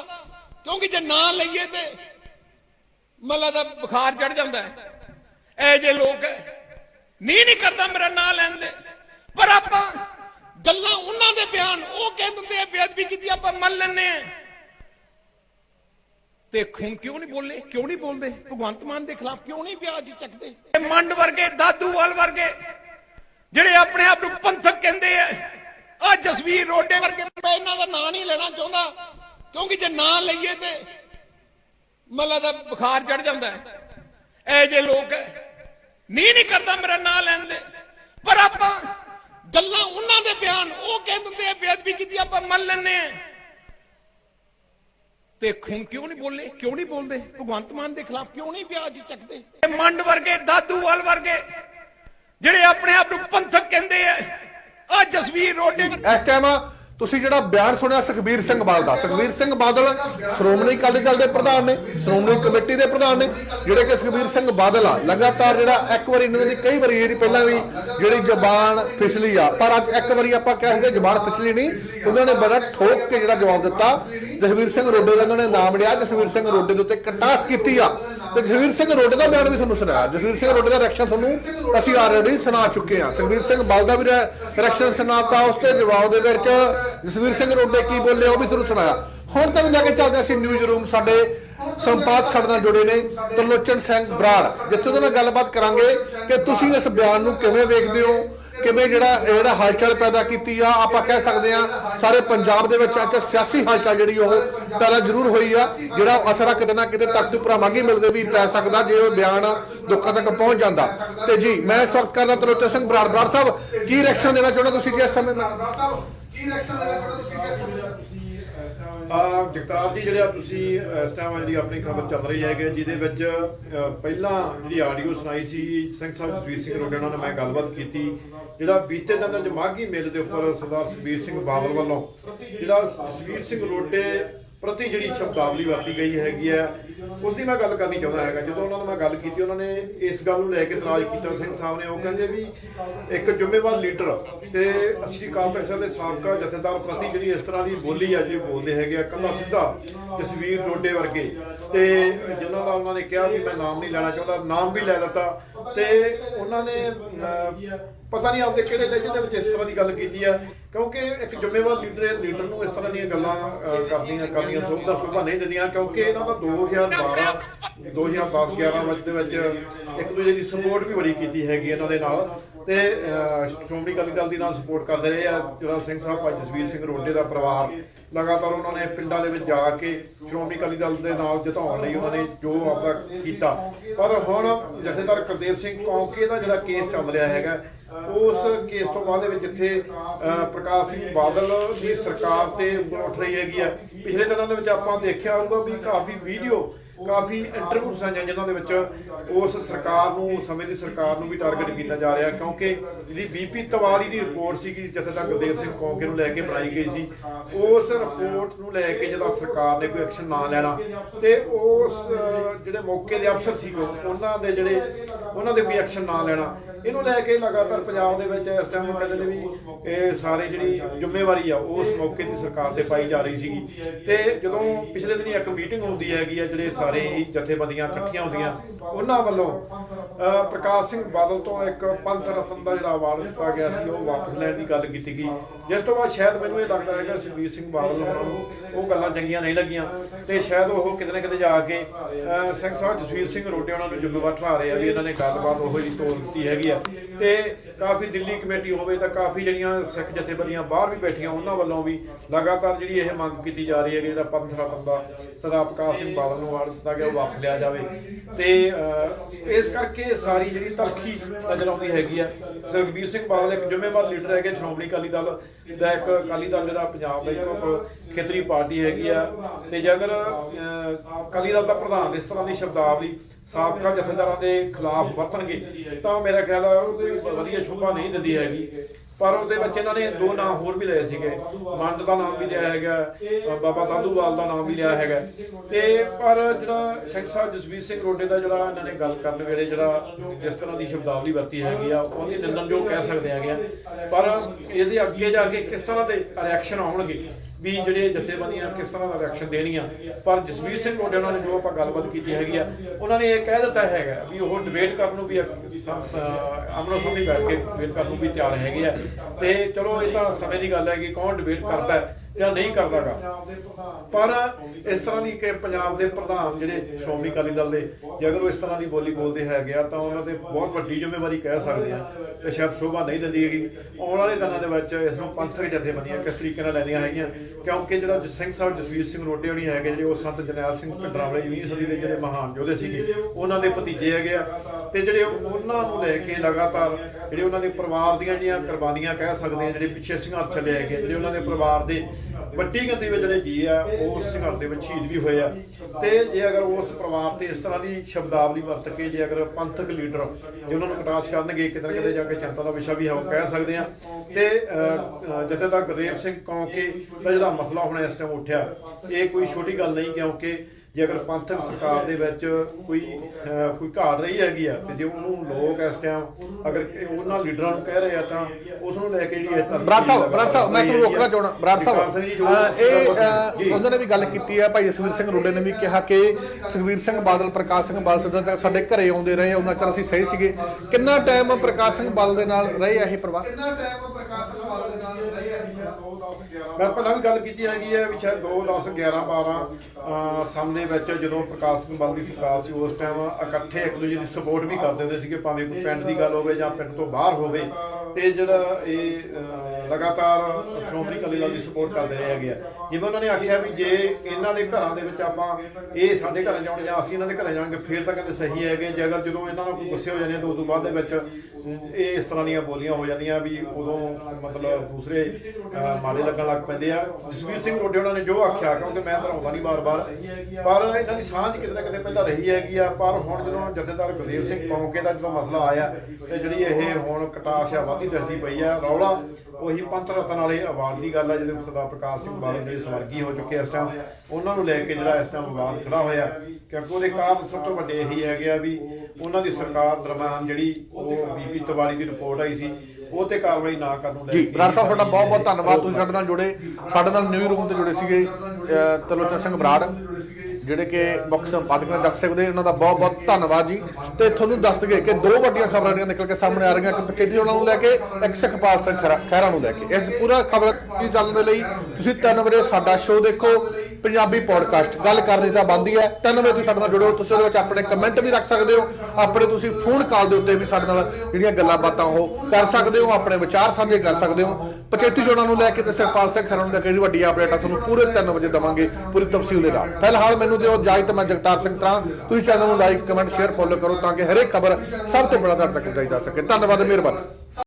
ਕਿਉਂਕਿ ਜੇ ਨਾਂ ਲਈਏ ਤੇ ਮਤਲਬ ਦਾ ਬੁਖਾਰ ਚੜ ਜਾਂਦਾ ਹੈ। ਐ ਜੇ ਲੋਕ ਨਹੀਂ ਨਹੀਂ ਕਰਦਾ ਮੇਰਾ ਨਾਂ ਲੈਣ ਦੇ। ਪਰ ਆਪਾਂ ਗੱਲਾਂ ਉਹਨਾਂ ਦੇ ਬਿਆਨ, ਉਹ ਕਹਿ ਦਿੰਦੇ ਆ, ਬੇਅਦਬੀ ਕੀਤੀ ਆਪਾਂ ਮੰਨ ਲੈਂਦੇ ਆ। ਤੇ ਖੂਨ ਕਿਉਂ ਨਹੀਂ ਬੋਲੇ? ਕਿਉਂ ਨਹੀਂ ਬੋਲਦੇ? ਭਗਵੰਤ ਮਾਨ ਦੇ ਖਿਲਾਫ ਕਿਉਂ ਨਹੀਂ ਵਿਆਜ ਚੱਕਦੇ? ਇਹ ਮੰਡ ਵਰਗੇ ਦਾਦੂਵਾਲ ਵਰਗੇ, ਜਿਹੜੇ ਆਪਣੇ ਆਪ ਨੂੰ ਪੰਥਕ ਕਹਿੰਦੇ ਆ ਆ ਜਸਵੀਰ ਰੋਡੇ ਵਰਗੇ, ਮੈਂ ਇਹਨਾਂ ਦਾ ਨਾਂ ਨਹੀਂ ਲੈਣਾ ਚਾਹੁੰਦਾ। ਕਿਉਂਕਿ ਜੇ ਨਾਂ ਲਈਏ ਤੇ ਮਤਲਬ ਦਾ ਬੁਖਾਰ ਚੜ ਜਾਂਦਾ ਹੈ। ਐ ਜੇ ਲੋਕ ਨਹੀਂ ਨਹੀਂ ਕਰਦਾ ਮੇਰਾ ਨਾਂ ਲੈਣ ਦੇ। ਪਰ ਆਪਾਂ ਗੱਲਾਂ ਉਹਨਾਂ ਦੇ ਬਿਆਨ, ਉਹ ਕਹਿ ਦਿੰਦੇ ਆ, ਬੇਅਦਬੀ ਕੀਤੀ ਆਪਾਂ ਮੰਨ ਲੈਂਦੇ ਆ। ਤੇ ਖੂਨ ਕਿਉਂ ਨਹੀਂ ਬੋਲੇ ਕਿਉਂ ਨਹੀਂ ਬੋਲਦੇ? ਭਗਵੰਤ ਮਾਨ ਦੇ ਖਿਲਾਫ ਕਿਉਂ ਨਹੀਂ ਵਿਆਜ ਚੱਕਦੇ? ਮੰਡ ਵਰਗੇ, ਦਾਦੂਵਾਲ ਵਰਗੇ, ਜਿਹੜੇ ਆਪਣੇ ਆਪ ਨੂੰ ਪੰਥਕ ਕਹਿੰਦੇ ਆ ਆ ਜਸਵੀਰ ਰੋਡੇ ਵਰਗੇ ਇਸ ਟਾਈਮ ਤੁਸੀਂ ਜਿਹੜਾ ਬਿਆਨ ਸੁਣਿਆ, ਸੁਖਬੀਰ ਸਿੰਘ ਬਾਦਲ ਦਾ। ਸੁਖਬੀਰ ਸਿੰਘ ਬਾਦਲ ਸ਼੍ਰੋਮਣੀ ਅਕਾਲੀ ਦਲ ਦੇ ਪ੍ਰਧਾਨ ਨੇ, ਸ਼੍ਰੋਮਣੀ ਕਮੇਟੀ ਦੇ ਪ੍ਰਧਾਨ ਨੇ, ਜਿਹੜੇ ਕਿ ਸੁਖਬੀਰ ਸਿੰਘ ਬਾਦਲ ਆ, ਲਗਾਤਾਰ ਜਿਹੜਾ ਇੱਕ ਵਾਰੀ ਇਹਨਾਂ ਦੀ, ਕਈ ਵਾਰੀ ਜਿਹੜੀ ਪਹਿਲਾਂ ਵੀ ਜਿਹੜੀ ਜ਼ਬਾਨ ਫਿਸਲੀ ਆ, ਪਰ ਅੱਜ ਇੱਕ ਵਾਰੀ ਆਪਾਂ ਕਹਿ ਸਕਦੇ ਜ਼ਬਾਨ ਫਿਸਲੀ ਨਹੀਂ, ਉਹਨਾਂ ਨੇ ਬੜਾ ਠੋਕ ਕੇ ਜਿਹੜਾ ਜਵਾਬ ਦਿੱਤਾ। ਜਸਵੀਰ ਸਿੰਘ ਰੋਡੇ ਦਾ ਉਹਨਾਂ ਨੇ ਨਾਮ ਲਿਆ, ਜਸਵੀਰ ਸਿੰਘ ਰੋਡੇ ਦੇ ਉੱਤੇ ਕਟਾਸ ਕੀਤੀ ਆ। ਤੇ ਜਸਵੀਰ ਸਿੰਘ ਰੋਡੇ ਦਾ ਬਿਆਨ ਵੀ ਤੁਹਾਨੂੰ ਸੁਣਾਇਆ। ਜਸਵੀਰ ਸਿੰਘ ਰੋਡੇ ਦਾ ਰਿਐਕਸ਼ਨ ਤੁਹਾਨੂੰ ਅਸੀਂ ਆਲਰੇਡੀ ਸੁਣਾ ਚੁੱਕੇ ਹਾਂ। ਸੁਖਬੀਰ ਸਿੰਘ ਬਾਦਲ ਦਾ ਵੀ ਰਿਐਕਸ਼ਨ ਸੁਣਾਤਾ, ਉਸ ਤੇ ਜਵਾਬ ਦੇ ਵਿੱਚ ਜਸਵੀਰ ਸਿੰਘ ਰੋਡੇ ਕੀ ਬੋਲੇ ਉਹ ਵੀ ਤੁਹਾਨੂੰ ਸੁਣਾਇਆ। ਹੁਣ ਤੁਹਾਨੂੰ ਜਾ ਕੇ ਚੱਲਦੇ ਹਾਂ ਅਸੀਂ ਨਿਊਜ਼ ਰੂਮ ਸਾਡੇ ਸੰਪਾਦਕ ਸਾਡੇ ਨਾਲ ਜੁੜੇ ਨੇ ਤਰਲੋਚਨ ਸਿੰਘ ਬਰਾੜ। ਜਿੱਥੇ ਉਹਨਾਂ ਨਾਲ ਗੱਲਬਾਤ ਕਰਾਂਗੇ ਕਿ ਤੁਸੀਂ ਇਸ ਬਿਆਨ ਨੂੰ ਕਿਵੇਂ ਵੇਖਦੇ ਹੋ ਕਿਵੇਂ ਜਿਹੜਾ ਇਹ ਜਿਹੜਾ ਹਲਚਲ ਪੈਦਾ ਕੀਤੀ ਆ, ਆਪਾਂ ਕਹਿ ਸਕਦੇ ਆ, ਸਾਰੇ ਪੰਜਾਬ ਦੇ ਵਿੱਚ ਅੱਜ ਸਿਆਸੀ ਹਲਚਲ ਜਿਹੜੀ ਉਹ ਪੈਦਾ ਜ਼ਰੂਰ ਹੋਈ ਆ, ਜਿਹੜਾ ਅਸਰ ਆ ਕਿਤੇ ਨਾ ਕਿਤੇ ਤਖਤ ਉੱਪਰ ਮਾਗੀ ਮਿਲਦੇ ਵੀ ਪੈ ਸਕਦਾ ਜੇ ਉਹ ਬਿਆਨ ਲੋਕਾਂ ਤੱਕ ਪਹੁੰਚ ਜਾਂਦਾ। ਤੇ ਜੀ, ਮੈਂ ਇਸ ਵਕਤ ਕਰਦਾ ਤਰੋਚਨ ਸਿੰਘ ਬਰਾੜ ਸਾਹਿਬ, ਕੀ ਰਿਐਕਸ਼ਨ ਦੇਣਾ ਚਾਹੁੰਦੇ ਤੁਸੀਂ ਜੀ ਇਸ ਸਮੇਂ? ਕੀ ਰਿਐਕਸ਼ਨ ਦੇਣਾ ਚਾਹੁੰਦੇ ਤੁਸੀਂ ਸਮੇਂ? ਆ ਜਗਤਾਰ ਜੀ, ਜਿਹੜਾ ਤੁਸੀਂ ਇਸ ਟਾਈਮ ਜਿਹੜੀ ਆਪਣੀ ਖਬਰ ਚੱਲ ਰਹੀ ਹੈਗੀ ਜਿਹਦੇ ਵਿੱਚ ਪਹਿਲਾਂ ਜਿਹੜੀ ਆਡੀਓ ਸੁਣਾਈ ਸੀ, ਸਿੰਘ ਸਾਹਿਬ ਜਸਵੀਰ ਸਿੰਘ ਰੋਡੇ ਨਾਲ ਮੈਂ ਗੱਲਬਾਤ ਕੀਤੀ, ਜਿਹੜਾ ਬੀਤੇ ਦਿਨ ਦੇ ਮੇਲੇ ਦੇ ਉੱਪਰ ਸਰਦਾਰ ਸੁਖਬੀਰ ਸਿੰਘ ਬਾਦਲ ਵੱਲੋਂ, ਜਿਹੜਾ ਜਸਵੀਰ ਸਿੰਘ ਰੋਡੇ ਪ੍ਰਤੀ ਜਿਹੜੀ ਸ਼ਬਦਾਵਲੀ ਵਰਤੀ ਗਈ ਹੈਗੀ ਹੈ ਉਸ ਦੀ ਮੈਂ ਗੱਲ ਕਰਨੀ ਚਾਹੁੰਦਾ ਹੈਗਾ। ਜਦੋਂ ਉਹਨਾਂ ਨਾਲ ਮੈਂ ਗੱਲ ਕੀਤੀ, ਉਹਨਾਂ ਨੇ ਇਸ ਗੱਲ ਨੂੰ ਲੈ ਕੇ ਇਤਰਾਜ਼ ਕੀਤਾ। ਸਿੰਘ ਸਾਹਿਬ ਨੇ ਉਹ ਕਹਿੰਦੇ ਵੀ ਇੱਕ ਜ਼ਿੰਮੇਵਾਰ ਲੀਡਰ ਤੇ ਅਸ਼ਰੀ ਅਕਾਲ ਤਖਤ ਦੇ ਸਾਬਕਾ ਜਥੇਦਾਰ ਪ੍ਰਤੀ ਜਿਹੜੀ ਇਸ ਤਰ੍ਹਾਂ ਦੀ ਬੋਲੀ ਆ ਜਿਹੜੀ ਬੋਲਦੇ ਹੈਗੇ ਆ ਕੱਲਾ ਸਿੱਧਾ ਜਸਵੀਰ ਡੋਡੇ ਵਰਗੇ। ਤੇ ਜਿਨ੍ਹਾਂ ਦਾ ਉਹਨਾਂ ਨੇ ਕਿਹਾ ਵੀ ਮੈਂ ਨਾਮ ਨਹੀਂ ਲੈਣਾ ਚਾਹੁੰਦਾ, ਨਾਮ ਵੀ ਲੈ ਦਿੱਤਾ। ਤੇ ਉਹਨਾਂ ਨੇ ਪਤਾ ਨਹੀਂ ਆਪਦੇ ਕਿਹੜੇ ਲਹਿਜੇ ਦੇ ਵਿੱਚ ਇਸ ਤਰ੍ਹਾਂ ਦੀ ਗੱਲ ਕੀਤੀ ਆ ਕਿਉਂਕਿ ਇੱਕ ਜ਼ਿੰਮੇਵਾਰ ਲੀਡਰ ਲੀਡਰ ਨੂੰ ਇਸ ਤਰ੍ਹਾਂ ਦੀਆਂ ਗੱਲਾਂ ਅਹ, ਕਰਦੀਆਂ ਕਰਨੀਆਂ ਸੁਭਦਾ ਸੁਭਾ ਨਹੀਂ ਦਿੰਦੀਆਂ ਕਿਉਂਕਿ ਇਹਨਾਂ ਦਾ 2012 2010 11 ਵਿੱਚ ਦੇ ਵਿੱਚ ਇੱਕ ਦੂਜੇ ਦੀ ਸਪੋਰਟ ਵੀ ਬੜੀ ਕੀਤੀ ਹੈਗੀ ਇਹਨਾਂ ਦੇ ਨਾਲ। ਤੇ ਸ਼੍ਰੋਮਣੀ ਅਕਾਲੀ ਦਲ ਦੀ ਨਾਲ ਸਪੋਰਟ ਕਰਦੇ ਰਹੇ ਆ ਜਿਹੜਾ ਸਿੰਘ ਸਾਹਿਬ ਭਾਈ ਜਸਵੀਰ ਸਿੰਘ ਰੋਡੇ ਦਾ ਪਰਿਵਾਰ। ਲਗਾਤਾਰ ਉਹਨਾਂ ਨੇ ਪਿੰਡਾਂ ਦੇ ਵਿੱਚ ਜਾ ਕੇ ਸ਼੍ਰੋਮਣੀ ਅਕਾਲੀ ਦਲ ਦੇ ਨਾਲ ਜਿਤਾਉਣ ਲਈ ਉਹਨਾਂ ਨੇ ਜੋ ਆਪਦਾ ਕੀਤਾ। ਪਰ ਹੁਣ ਜਥੇਦਾਰ ਕੁਲਦੀਪ ਸਿੰਘ ਕੌਂਕੇ ਦਾ ਜਿਹੜਾ ਕੇਸ ਚੱਲ ਰਿਹਾ ਹੈਗਾ, ਉਸ ਕੇਸ ਤੋਂ ਬਾਅਦ ਦੇ ਵਿੱਚ ਜਿੱਥੇ ਪ੍ਰਕਾਸ਼ ਸਿੰਘ ਬਾਦਲ ਦੀ ਸਰਕਾਰ ਤੇ ਉੱਠ ਰਹੀ ਹੈਗੀ ਆ। ਪਿਛਲੇ ਦਿਨਾਂ ਦੇ ਵਿੱਚ ਆਪਾਂ ਦੇਖਿਆ ਹੋਊਗਾ ਵੀ ਕਾਫੀ ਵੀਡੀਓ ਕਾਫੀ ਇੰਟਰਵਿਊਸ ਆਈਆਂ ਜਿਨ੍ਹਾਂ ਦੇ ਵਿੱਚ ਉਸ ਸਰਕਾਰ ਨੂੰ ਸਮੇਂ ਦੀ ਸਰਕਾਰ ਨੂੰ ਵੀ ਟਾਰਗੇਟ ਕੀਤਾ ਜਾ ਰਿਹਾ, ਕਿਉਂਕਿ ਜਿਹੜੀ ਬੀਪੀ ਤਵਾੜੀ ਦੀ ਰਿਪੋਰਟ ਸੀ ਕਿ ਜਥੇਦਾਰ ਗੁਰਦੇਵ ਸਿੰਘ ਕੌਂਕੇ ਨੂੰ ਲੈ ਕੇ ਬਣਾਈ ਗਈ ਸੀ, ਉਸ ਰਿਪੋਰਟ ਨੂੰ ਲੈ ਕੇ ਜਦੋਂ ਸਰਕਾਰ ਨੇ ਕੋਈ ਐਕਸ਼ਨ ਨਾ ਲੈਣਾ, ਤੇ ਉਸ, ਜਿਹੜੇ ਮੌਕੇ ਦੇ ਅਫਸਰ ਸੀ ਉਹਨਾਂ ਦੇ ਜਿਹੜੇ, ਉਹਨਾਂ ਦੇ ਕੋਈ ਐਕਸ਼ਨ ਨਾ ਲੈਣਾ, ਇਹਨੂੰ ਲੈ ਕੇ ਲਗਾਤਾਰ ਪੰਜਾਬ ਦੇ ਵਿੱਚ ਇਸ ਟਾਈਮ ਕਹਿੰਦੇ ਨੇ ਵੀ ਇਹ ਸਾਰੇ ਜਿਹੜੀ ਜ਼ਿੰਮੇਵਾਰੀ ਆ, ਉਸ ਮੌਕੇ ਦੀ ਸਰਕਾਰ ਤੇ ਪਾਈ ਜਾ ਰਹੀ ਸੀਗੀ, ਤੇ ਜਦੋਂ ਪਿਛਲੇ ਦਿਨੀ ਇੱਕ ਮੀਟਿੰਗ ਹੁੰਦੀ ਹੈਗੀ ਆ, ਜਿਹੜੇ ਸਾਰੇ ਜਥੇਬੰਦੀਆਂ ਇਕੱਠੀਆਂ ਹੁੰਦੀਆਂ। ਉਹਨਾਂ ਵੱਲੋਂ ਪ੍ਰਕਾਸ਼ ਸਿੰਘ ਬਾਦਲ ਤੋਂ ਇੱਕ ਪੰਥ ਰਤਨ ਦਾ ਜਿਹੜਾ ਅਵਾਰਡ ਦਿੱਤਾ ਗਿਆ ਸੀ, ਉਹ ਵਾਪਸ ਲੈਣ ਦੀ ਗੱਲ ਕੀਤੀ ਗਈ। ਜਿਸ ਤੋਂ ਬਾਅਦ ਸ਼ਾਇਦ ਮੈਨੂੰ ਇਹ ਲੱਗਦਾ ਹੈਗਾ ਸੁਖਬੀਰ ਸਿੰਘ ਬਾਦਲ ਨੂੰ ਉਹ ਗੱਲਾਂ ਚੰਗੀਆਂ ਨਹੀਂ ਲੱਗੀਆਂ। ਤੇ ਸ਼ਾਇਦ ਉਹ ਕਿਤੇ ਨਾ ਕਿਤੇ ਜਾ ਕੇ ਸਿੰਘ ਸਾਹਿਬ ਜਸਵੀਰ ਸਿੰਘ ਰੋਡੇ ਉਹਨਾਂ ਨੂੰ ਜ਼ਿੰਮੇਵਾਰ ਠਹਿਰਾ ਰਹੇ ਆ ਵੀ ਇਹਨਾਂ ਨੇ ਗੱਲਬਾਤ ਉਹੋ ਜਿਹੀ ਤੋਰ ਦਿੱਤੀ ਹੈਗੀ ਆ। ਤੇ ਕਾਫੀ ਦਿੱਲੀ ਕਮੇਟੀ ਹੋਵੇ ਤਾਂ ਕਾਫੀ ਜਿਹੜੀਆਂ ਸਿੱਖ ਜਥੇਬੰਦੀਆਂ ਬਾਹਰ ਵੀ ਬੈਠੀਆਂ, ਉਹਨਾਂ ਵੱਲੋਂ ਵੀ ਲਗਾਤਾਰ ਜਿਹੜੀ ਇਹ ਮੰਗ ਕੀਤੀ ਜਾ ਰਹੀ ਹੈ ਕਿ ਜਿਹੜਾ ਪੰਥ ਰਤਨ ਦਾ, ਸਰਦਾਰ ਪ੍ਰਕਾਸ਼ ਸਿੰਘ ਬਾਦਲ ਨੂੰ ਅਵਾਰਡ ਦਿੱਤਾ ਗਿਆ ਉਹ ਵਾਪਸ ਲਿਆ ਜਾਵੇ। ਤੇ ਇਸ ਕਰਕੇ ਸਾਰੀ ਜਿਹੜੀ ਤਲਖੀ ਨਜ਼ਰ ਆਉਂਦੀ ਹੈਗੀ ਆ। ਸੁਖਬੀਰ ਸਿੰਘ ਬਾਦਲ ਇੱਕ ਜ਼ਿੰਮੇਵਾਰ ਲੀਡਰ ਹੈਗੇ ਸ਼੍ਰੋਮਣੀ ਅਕਾਲੀ ਦਲ ਦਾ ਇੱਕ ਅਕਾਲੀ ਦਲ ਜਿਹੜਾ ਪੰਜਾਬ ਦਾ ਇੱਕ ਖੇਤਰੀ ਪਾਰਟੀ ਹੈਗੀ ਆ। ਤੇ ਜੇ ਅਗਰ ਅਹ, ਅਕਾਲੀ ਦਲ ਦਾ ਪ੍ਰਧਾਨ ਇਸ ਤਰ੍ਹਾਂ ਦੀ ਸ਼ਬਦਾਵਲੀ ਸਾਬਕਾ ਜਥੇਦਾਰਾਂ ਦੇ ਖਿਲਾਫ ਵਰਤਣਗੇ ਤਾਂ ਮੇਰਾ ਖਿਆਲ ਕੋਈ ਵਧੀਆ ਸ਼ੋਭਾ ਨਹੀਂ ਦਿੰਦੀ ਹੈਗੀ। ਪਰ ਉਹਦੇ ਵਿੱਚ ਇਹਨਾਂ ਨੇ ਦੋ ਨਾਮ ਹੋਰ ਵੀ ਲਏ ਸੀਗੇ। ਮੰਡ ਦਾ ਨਾਮ ਵੀ ਲਿਆ ਹੈਗਾ ਬਾਬਾ ਦਾਦੂਵਾਲ ਦਾ ਨਾਮ ਵੀ ਲਿਆ ਹੈਗਾ। ਤੇ ਪਰ ਜਿਹੜਾ ਸਿੰਘ ਸਾਹਿਬ ਜਸਵੀਰ ਸਿੰਘ ਰੋਡੇ ਦਾ ਜਿਹੜਾ ਇਹਨਾਂ ਨੇ ਗੱਲ ਕਰਨ ਵੇਲੇ ਜਿਹੜਾ ਜਿਸ ਤਰ੍ਹਾਂ ਦੀ ਸ਼ਬਦਾਵਲੀ ਵਰਤੀ ਹੈਗੀ ਆ, ਉਹਦੀ ਨਿੰਦਣਯੋਗ ਕਹਿ ਸਕਦੇ ਹੈਗੇ ਆ। ਪਰ ਇਹਦੇ ਅੱਗੇ ਜਾ ਕੇ ਕਿਸ ਤਰ੍ਹਾਂ ਦੇ ਰਿਐਕਸ਼ਨ ਆਉਣਗੇ? ਵੀ ਜਿਹੜੇ ਜਥੇਬੰਦੀਆਂ ਕਿਸ ਤਰ੍ਹਾਂ ਦਾ ਰਿਐਕਸ਼ਨ ਦੇਣੀਆਂ। ਪਰ ਜਸਵੀਰ ਸਿੰਘ ਢੋਡੇ ਉਹਨਾਂ ਨੇ ਜੋ ਆਪਾਂ ਗੱਲਬਾਤ ਕੀਤੀ ਹੈਗੀ ਆ, ਉਹਨਾਂ ਨੇ ਇਹ ਕਹਿ ਦਿੱਤਾ ਹੈਗਾ ਵੀ ਉਹ ਡਿਬੇਟ ਕਰਨ ਨੂੰ ਵੀ ਅਮਨੋ ਸਾਹਮਣੇ ਬੈਠ ਕੇ ਡਿਬੇਟ ਕਰਨ ਨੂੰ ਵੀ ਤਿਆਰ ਹੈਗੇ ਆ। ਤੇ ਚਲੋ ਇਹ ਤਾਂ ਸਮੇਂ ਦੀ ਗੱਲ ਹੈ ਕਿ ਕੌਣ ਡਿਬੇਟ ਕਰਦਾ ਹੈ। ਜਾਂ ਨਹੀਂ ਕਰਦਾਗਾ। ਪਰ ਇਸ ਤਰ੍ਹਾਂ ਦੀ ਕਿ ਪੰਜਾਬ ਦੇ ਪ੍ਰਧਾਨ ਜਿਹੜੇ ਸ਼੍ਰੋਮਣੀ ਅਕਾਲੀ ਦਲ ਦੇ ਜੇ ਅਗਰ ਉਹ ਇਸ ਤਰ੍ਹਾਂ ਦੀ ਬੋਲੀ ਬੋਲਦੇ ਹੈਗੇ ਆ ਤਾਂ ਉਹਨਾਂ ਤੇ ਬਹੁਤ ਵੱਡੀ ਜ਼ਿੰਮੇਵਾਰੀ ਕਹਿ ਸਕਦੇ ਆ। ਤੇ ਸ਼ਾਇਦ ਸ਼ੋਭਾ ਨਹੀਂ ਦਿੰਦੀ ਹੈਗੀ। ਆਉਣ ਵਾਲੇ ਦਿਨਾਂ ਦੇ ਵਿੱਚ ਇਸ ਨੂੰ ਪੰਥਕ ਜਥੇਬੰਦੀਆਂ ਕਿਸ ਤਰੀਕੇ ਨਾਲ ਲੈਂਦੀਆਂ ਹੈਗੀਆਂ ਕਿਉਂਕਿ ਜਿਹੜਾ ਜਸ- ਸਿੰਘ ਸਾਹਿਬ, ਜਸਵੀਰ ਸਿੰਘ ਰੋਡੇ ਹੋਣੀ ਹੈਗੇ ਜਿਹੜੇ, ਉਹ ਸੰਤ ਜਰਨੈਲ ਸਿੰਘ ਪਿੰਡਰਾਵਲੇ 20 ਸਦੀ ਦੇ ਜਿਹੜੇ ਮਹਾਨ ਯੋਧੇ ਸੀਗੇ, ਉਹਨਾਂ ਦੇ ਭਤੀਜੇ ਹੈਗੇ ਆ। ਤੇ ਜਿਹੜੇ ਉਹਨਾਂ ਨੂੰ ਲੈ ਕੇ ਲਗਾਤਾਰ ਜਿਹੜੇ ਉਹਨਾਂ ਦੇ ਪਰਿਵਾਰ ਦੀਆਂ ਜਿਹੜੀਆਂ ਕੁਰਬਾਨੀਆਂ ਕਹਿ ਸਕਦੇ ਆ, ਜਿਹੜੇ ਪਿੱਛੇ ਸੰਘਰਸ਼ ਚੱਲੇ ਹੈਗੇ ਜਿਹੜੇ ਉਹਨਾਂ ਦੇ ਪਰਿਵਾਰ ਦੇ ਵੱਡੀ ਗਿਣਤੀ ਵਿੱਚ ਜਿਹੜੇ ਜੀ ਆ ਉਸ ਸੰਘਰਸ਼ ਦੇ ਵਿੱਚ ਸ਼ਹੀਦ ਵੀ ਹੋਏ ਆ। ਤੇ ਜੇ ਅਗਰ ਉਸ ਪਰਿਵਾਰ ਤੇ ਇਸ ਤਰ੍ਹਾਂ ਦੀ ਸ਼ਬਦਾਵਲੀ ਵਰਤ ਕੇ, ਜੇ ਅਗਰ ਪੰਥਕ ਲੀਡਰ ਜੇ ਉਹਨਾਂ ਨੂੰ ਕਟਾਸ਼ ਕਰਨਗੇ ਕਿਤੇ ਨਾ ਕਿਤੇ ਜਾ ਕੇ ਚਿੰਤਾ ਦਾ ਵਿਸ਼ਾ ਵੀ ਹੈ, ਉਹ ਕਹਿ ਸਕਦੇ ਆ। ਤੇ ਜਥੇਦਾਰ ਗੁਰਦੇਵ ਸਿੰਘ ਕੌਂਕੇ ਦਾ ਜਿਹੜਾ ਮਸਲਾ ਹੁਣ ਇਸ ਟਾਈਮ ਉੱਠਿਆ। ਇਹ ਕੋਈ ਛੋਟੀ ਗੱਲ ਨਹੀਂ ਕਿਉਂਕਿ ਜੇ ਅਗਰ ਪੰਥਕ ਸਰਕਾਰ ਦੇ ਵਿੱਚ ਕੋਈ ਕੋਈ ਘਾਟ ਰਹੀ ਹੈਗੀ ਆ ਤੇ ਜੇ ਉਹਨੂੰ ਲੋਕ ਇਸ ਟਾਈਮ ਅਗਰ ਉਹਨਾਂ ਲੀਡਰਾਂ ਨੂੰ ਕਹਿ ਰਹੇ ਆ ਤਾਂ ਉਸ ਨੂੰ ਲੈ ਕੇ ਜਿਹੜੀ ਇਹ ਬਰਾੜ ਸਾਹਿਬ ਬਰਾੜ ਸਾਹਿਬ ਮੈਂ ਤੁਹਾਨੂੰ ਰੋਕਣਾ ਚਾਹਣਾ ਬਰਾੜ ਸਾਹਿਬ ਇਹ। ਉਹਨਾਂ ਨੇ ਵੀ ਗੱਲ ਕੀਤੀ ਹੈ ਭਾਈ ਜਸਵੀਰ ਸਿੰਘ ਰੋਡੇ ਨੇ ਵੀ ਕਿਹਾ ਕਿ ਸੁਖਵੀਰ ਸਿੰਘ ਬਾਦਲ ਪ੍ਰਕਾਸ਼ ਸਿੰਘ ਬਾਦਲ ਤੱਕ ਸਾਡੇ ਘਰੇ ਆਉਂਦੇ ਰਹੇ ਉਹਨਾਂ ਚਿਰ ਅਸੀਂ ਸਹੀ ਸੀਗੇ। ਕਿੰਨਾ ਟਾਈਮ ਪ੍ਰਕਾਸ਼ ਸਿੰਘ ਬਾਦਲ ਦੇ ਨਾਲ ਰਹੇ ਆ ਇਹ ਪਰਿਵਾਰ? ਕਿੰਨਾ ਟਾਈਮ ਪ੍ਰਕਾਸ਼ ਸਿੰਘ ਬਾਦਲ ਦੇ ਨਾਲ ਰਹੇ ਆ? ਮੈਂ ਪਹਿਲਾਂ ਵੀ ਗੱਲ ਕੀਤੀ ਹੈਗੀ ਹੈ ਵੀ ਸ਼ਾਇਦ 2 10 11 12 ਦੇ ਵਿੱਚ ਜਦੋਂ ਪ੍ਰਕਾਸ਼ ਸਿੰਘ ਬਾਦਲ ਦੀ ਸਰਕਾਰ ਸੀ ਉਸ ਟਾਈਮ ਇਕੱਠੇ ਇੱਕ ਦੂਜੇ ਦੀ ਸਪੋਰਟ ਵੀ ਕਰਦੇ ਹੁੰਦੇ ਸੀਗੇ ਭਾਵੇਂ ਕੋਈ ਪਿੰਡ ਦੀ ਗੱਲ ਹੋਵੇ ਜਾਂ ਪਿੰਡ ਤੋਂ ਬਾਹਰ ਹੋਵੇ। ਤੇ ਜਿਹੜਾ ਇਹ ਲਗਾਤਾਰ ਸ਼੍ਰੋਮਣੀ ਅਕਾਲੀ ਦਲ ਦੀ ਸਪੋਰਟ ਕਰਦੇ ਰਹੇ ਹੈਗੇ ਆ। ਜਿਵੇਂ ਉਹਨਾਂ ਨੇ ਆਖਿਆ ਵੀ ਜੇ ਇਹਨਾਂ ਦੇ ਘਰਾਂ ਦੇ ਵਿੱਚ ਆਪਾਂ ਇਹ ਸਾਡੇ ਘਰਾਂ ਜਾਣ ਜਾਂ ਅਸੀਂ ਇਹਨਾਂ ਦੇ ਘਰਾਂ ਜਾਣਗੇ ਫੇਰ ਤਾਂ ਕਹਿੰਦੇ ਸਹੀ ਹੈਗੇ ਜੇ ਅਗਰ ਜਦੋਂ ਇਹਨਾਂ ਨਾਲ ਕੋਈ ਗੁੱਸੇ ਹੋ ਜਾਂਦੇ ਤਾਂ ਉਦੋਂ ਬਾਅਦ ਦੇ ਵਿੱਚ ਇਹ ਇਸ ਤਰ੍ਹਾਂ ਦੀਆਂ ਬੋਲੀਆਂ ਹੋ ਜਾਂਦੀਆਂ ਵੀ ਉਦੋਂ ਮਤਲਬ ਦੂਸਰੇ ਅਹ, ਮਾੜੇ ਲੱਗਣ ਲੱਗ ਪੈਂਦੇ ਆ। ਜਸਵੀਰ ਸਿੰਘ ਰੋਡੇ ਉਹਨਾਂ ਨੇ ਜੋ ਆਖਿਆ, ਕਿਉਂਕਿ ਮੈਂ ਧਰਾਉਂਦਾ ਨਹੀਂ ਬਾਰ-ਬਾਰ। ਪਰ ਇਹਨਾਂ ਦੀ ਸਾਂਝ ਕਿਤੇ ਨਾ ਕਿਤੇ ਪਹਿਲਾਂ ਰਹੀ ਹੈਗੀ ਆ। ਪਰ ਹੁਣ ਜਦੋਂ ਜਥੇਦਾਰ ਗੁਰਦੇਵ ਸਿੰਘ ਕੌਂਕੇ ਦਾ ਜਦੋਂ ਮਸਲਾ ਆਇਆ, ਤੇ ਜਿਹੜੀ ਇਹ ਹੁਣ ਕਟਾਸ਼ ਆ, ਵਾਧੀ ਦੱਸਦੀ ਪਈ ਆ। ਰੌਲਾ, ਉਹੀ ਪੰਥ ਰਤਨ ਵਾਲੇ ਅਵਾਰਡ ਦੀ ਗੱਲ ਆ, ਜਿਹਦੇ ਸਰਦਾਰ ਪ੍ਰਕਾਸ਼ ਸਿੰਘ ਬਾਦਲ ਜਿਹੜੇ ਸਵਰਗੀ ਹੋ ਚੁੱਕੇ ਇਸ ਟਾਈਮ ਉਹਨਾਂ ਨੂੰ ਲੈ ਕੇ ਜਿਹੜਾ ਇਸ ਟਾਈਮ ਵਿਵਾਦ ਖੜਾ ਹੋਇਆ। ਕਿਉਂਕਿ ਉਹਦੇ ਕਾਰਨ ਸਭ ਤੋਂ ਵੱਡੇ ਇਹੀ ਹੈਗੇ ਆ ਵੀ ਉਹਨਾਂ ਦੀ ਸਰਕਾਰ ਦਰਮਿਆਨ ਜਿਹੜੀ ਉਹ ਬੀਬੀ ਤਵਾੜੀ ਦੀ ਰਿਪੋਰਟ ਆਈ ਸੀ ਉਹ ਤੇ ਕਾਰਵਾਈ ਨਾ ਕਰਨ ਨੂੰ ਲੈ ਜੀ ਬਰਾੜ ਸਾਹਿਬ ਤੁਹਾਡਾ ਬਹੁਤ ਬਹੁਤ ਧੰਨਵਾਦ। ਤੁਸੀਂ ਸਾਡੇ ਨਾਲ ਜੁੜੇ। ਸਾਡੇ ਨਾਲ ਨਿਊ ਰੂਮ ਤੇ ਜੁੜੇ ਸੀਗੇ ਤਲੋਚਨ ਸਿੰਘ ਬਰਾੜ ਜਿਹੜੇ ਕਿ ਮੁੱਖ ਸੰਪਾਦਕ ਨੇ ਜਗ ਸਕਦੇ ਉਹਨਾਂ ਦਾ ਬਹੁਤ ਬਹੁਤ ਧੰਨਵਾਦ ਜੀ। ਤੇ ਤੁਹਾਨੂੰ ਦੱਸ ਦਈਏ ਕਿ ਦੋ ਵੱਡੀਆਂ ਖਬਰਾਂ ਜਿਹੜੀਆਂ ਨਿਕਲ ਕੇ ਸਾਹਮਣੇ ਆ ਰਹੀਆਂ ਇੱਕ ਪਕੇਤੀ ਉਹਨਾਂ ਨੂੰ ਲੈ ਕੇ ਇੱਕ ਸੁਖਪਾਲ ਸਿੰਘ ਖਹਿਰਾ- ਖਹਿਰਾ ਨੂੰ ਲੈ ਕੇ। ਇਸ ਪੂਰਾ ਖਬਰ ਦੀ ਚੱਲਣ ਦੇ ਲਈ ਤੁਸੀਂ 3 ਵਜੇ ਸਾਡਾ ਸ਼ੋਅ ਦੇਖੋ। ਪੰਜਾਬੀ ਪੋਡਕਾਸਟ ਗੱਲ ਕਰਨੀ ਤਾਂ ਬੰਦੀ ਹੈ 3 ਵਜੇ ਤੁਸੀਂ ਸਾਡੇ ਨਾਲ ਜੁੜੋ ਤੁਸੀਂ ਉਹਦੇ ਵਿੱਚ ਆਪਣੇ ਕਮੈਂਟ ਵੀ ਰੱਖ ਸਕਦੇ ਹੋ। ਆਪਣੇ ਤੁਸੀਂ ਫੋਨ ਕਾਲ ਦੇ ਉੱਤੇ ਵੀ ਸਾਡੇ ਨਾਲ ਜਿਹੜੀਆਂ ਗੱਲਾਂ ਬਾਤਾਂ ਉਹ ਕਰ ਸਕਦੇ ਹੋ, ਆਪਣੇ ਵਿਚਾਰ ਸਾਂਝੇ ਕਰ ਸਕਦੇ ਹੋ। ਪਚੇਤੀ ਚੋਣਾਂ ਨੂੰ ਲੈ ਕੇ ਤੇ ਸੁਖਪਾਲ ਸਿੰਘ ਖਹਿਰਾ ਨੂੰ ਕਿਹੜੀ ਵੱਡੀ ਅਪਡੇਟ ਆ, ਤੁਹਾਨੂੰ ਪੂਰੇ 3 ਵਜੇ ਦਵਾਂਗੇ। ਪੂਰੀ ਤਫਸੀਲ ਦੇ ਨਾਲ। ਫਿਲਹਾਲ ਮੈਨੂੰ ਦਿਓ ਇਜਾਜ਼ਤ, ਮੈਂ ਜਗਤਾਰ ਸਿੰਘ ਤਰਾਂ। ਤੁਸੀਂ ਚੈਨਲ ਨੂੰ ਲਾਈਕ ਕਮੈਂਟ ਸ਼ੇਅਰ ਫੋਲੋ ਕਰੋ ਤਾਂ ਕਿ ਹਰੇਕ ਖਬਰ ਸਭ ਤੋਂ ਪਹਿਲਾਂ ਤੁਹਾਡੇ ਤੱਕ ਪਹੁੰਚਾਈ ਜਾ ਸਕੇ। ਧੰਨਵਾਦ, ਮਿਹਰਬਾਨੀ।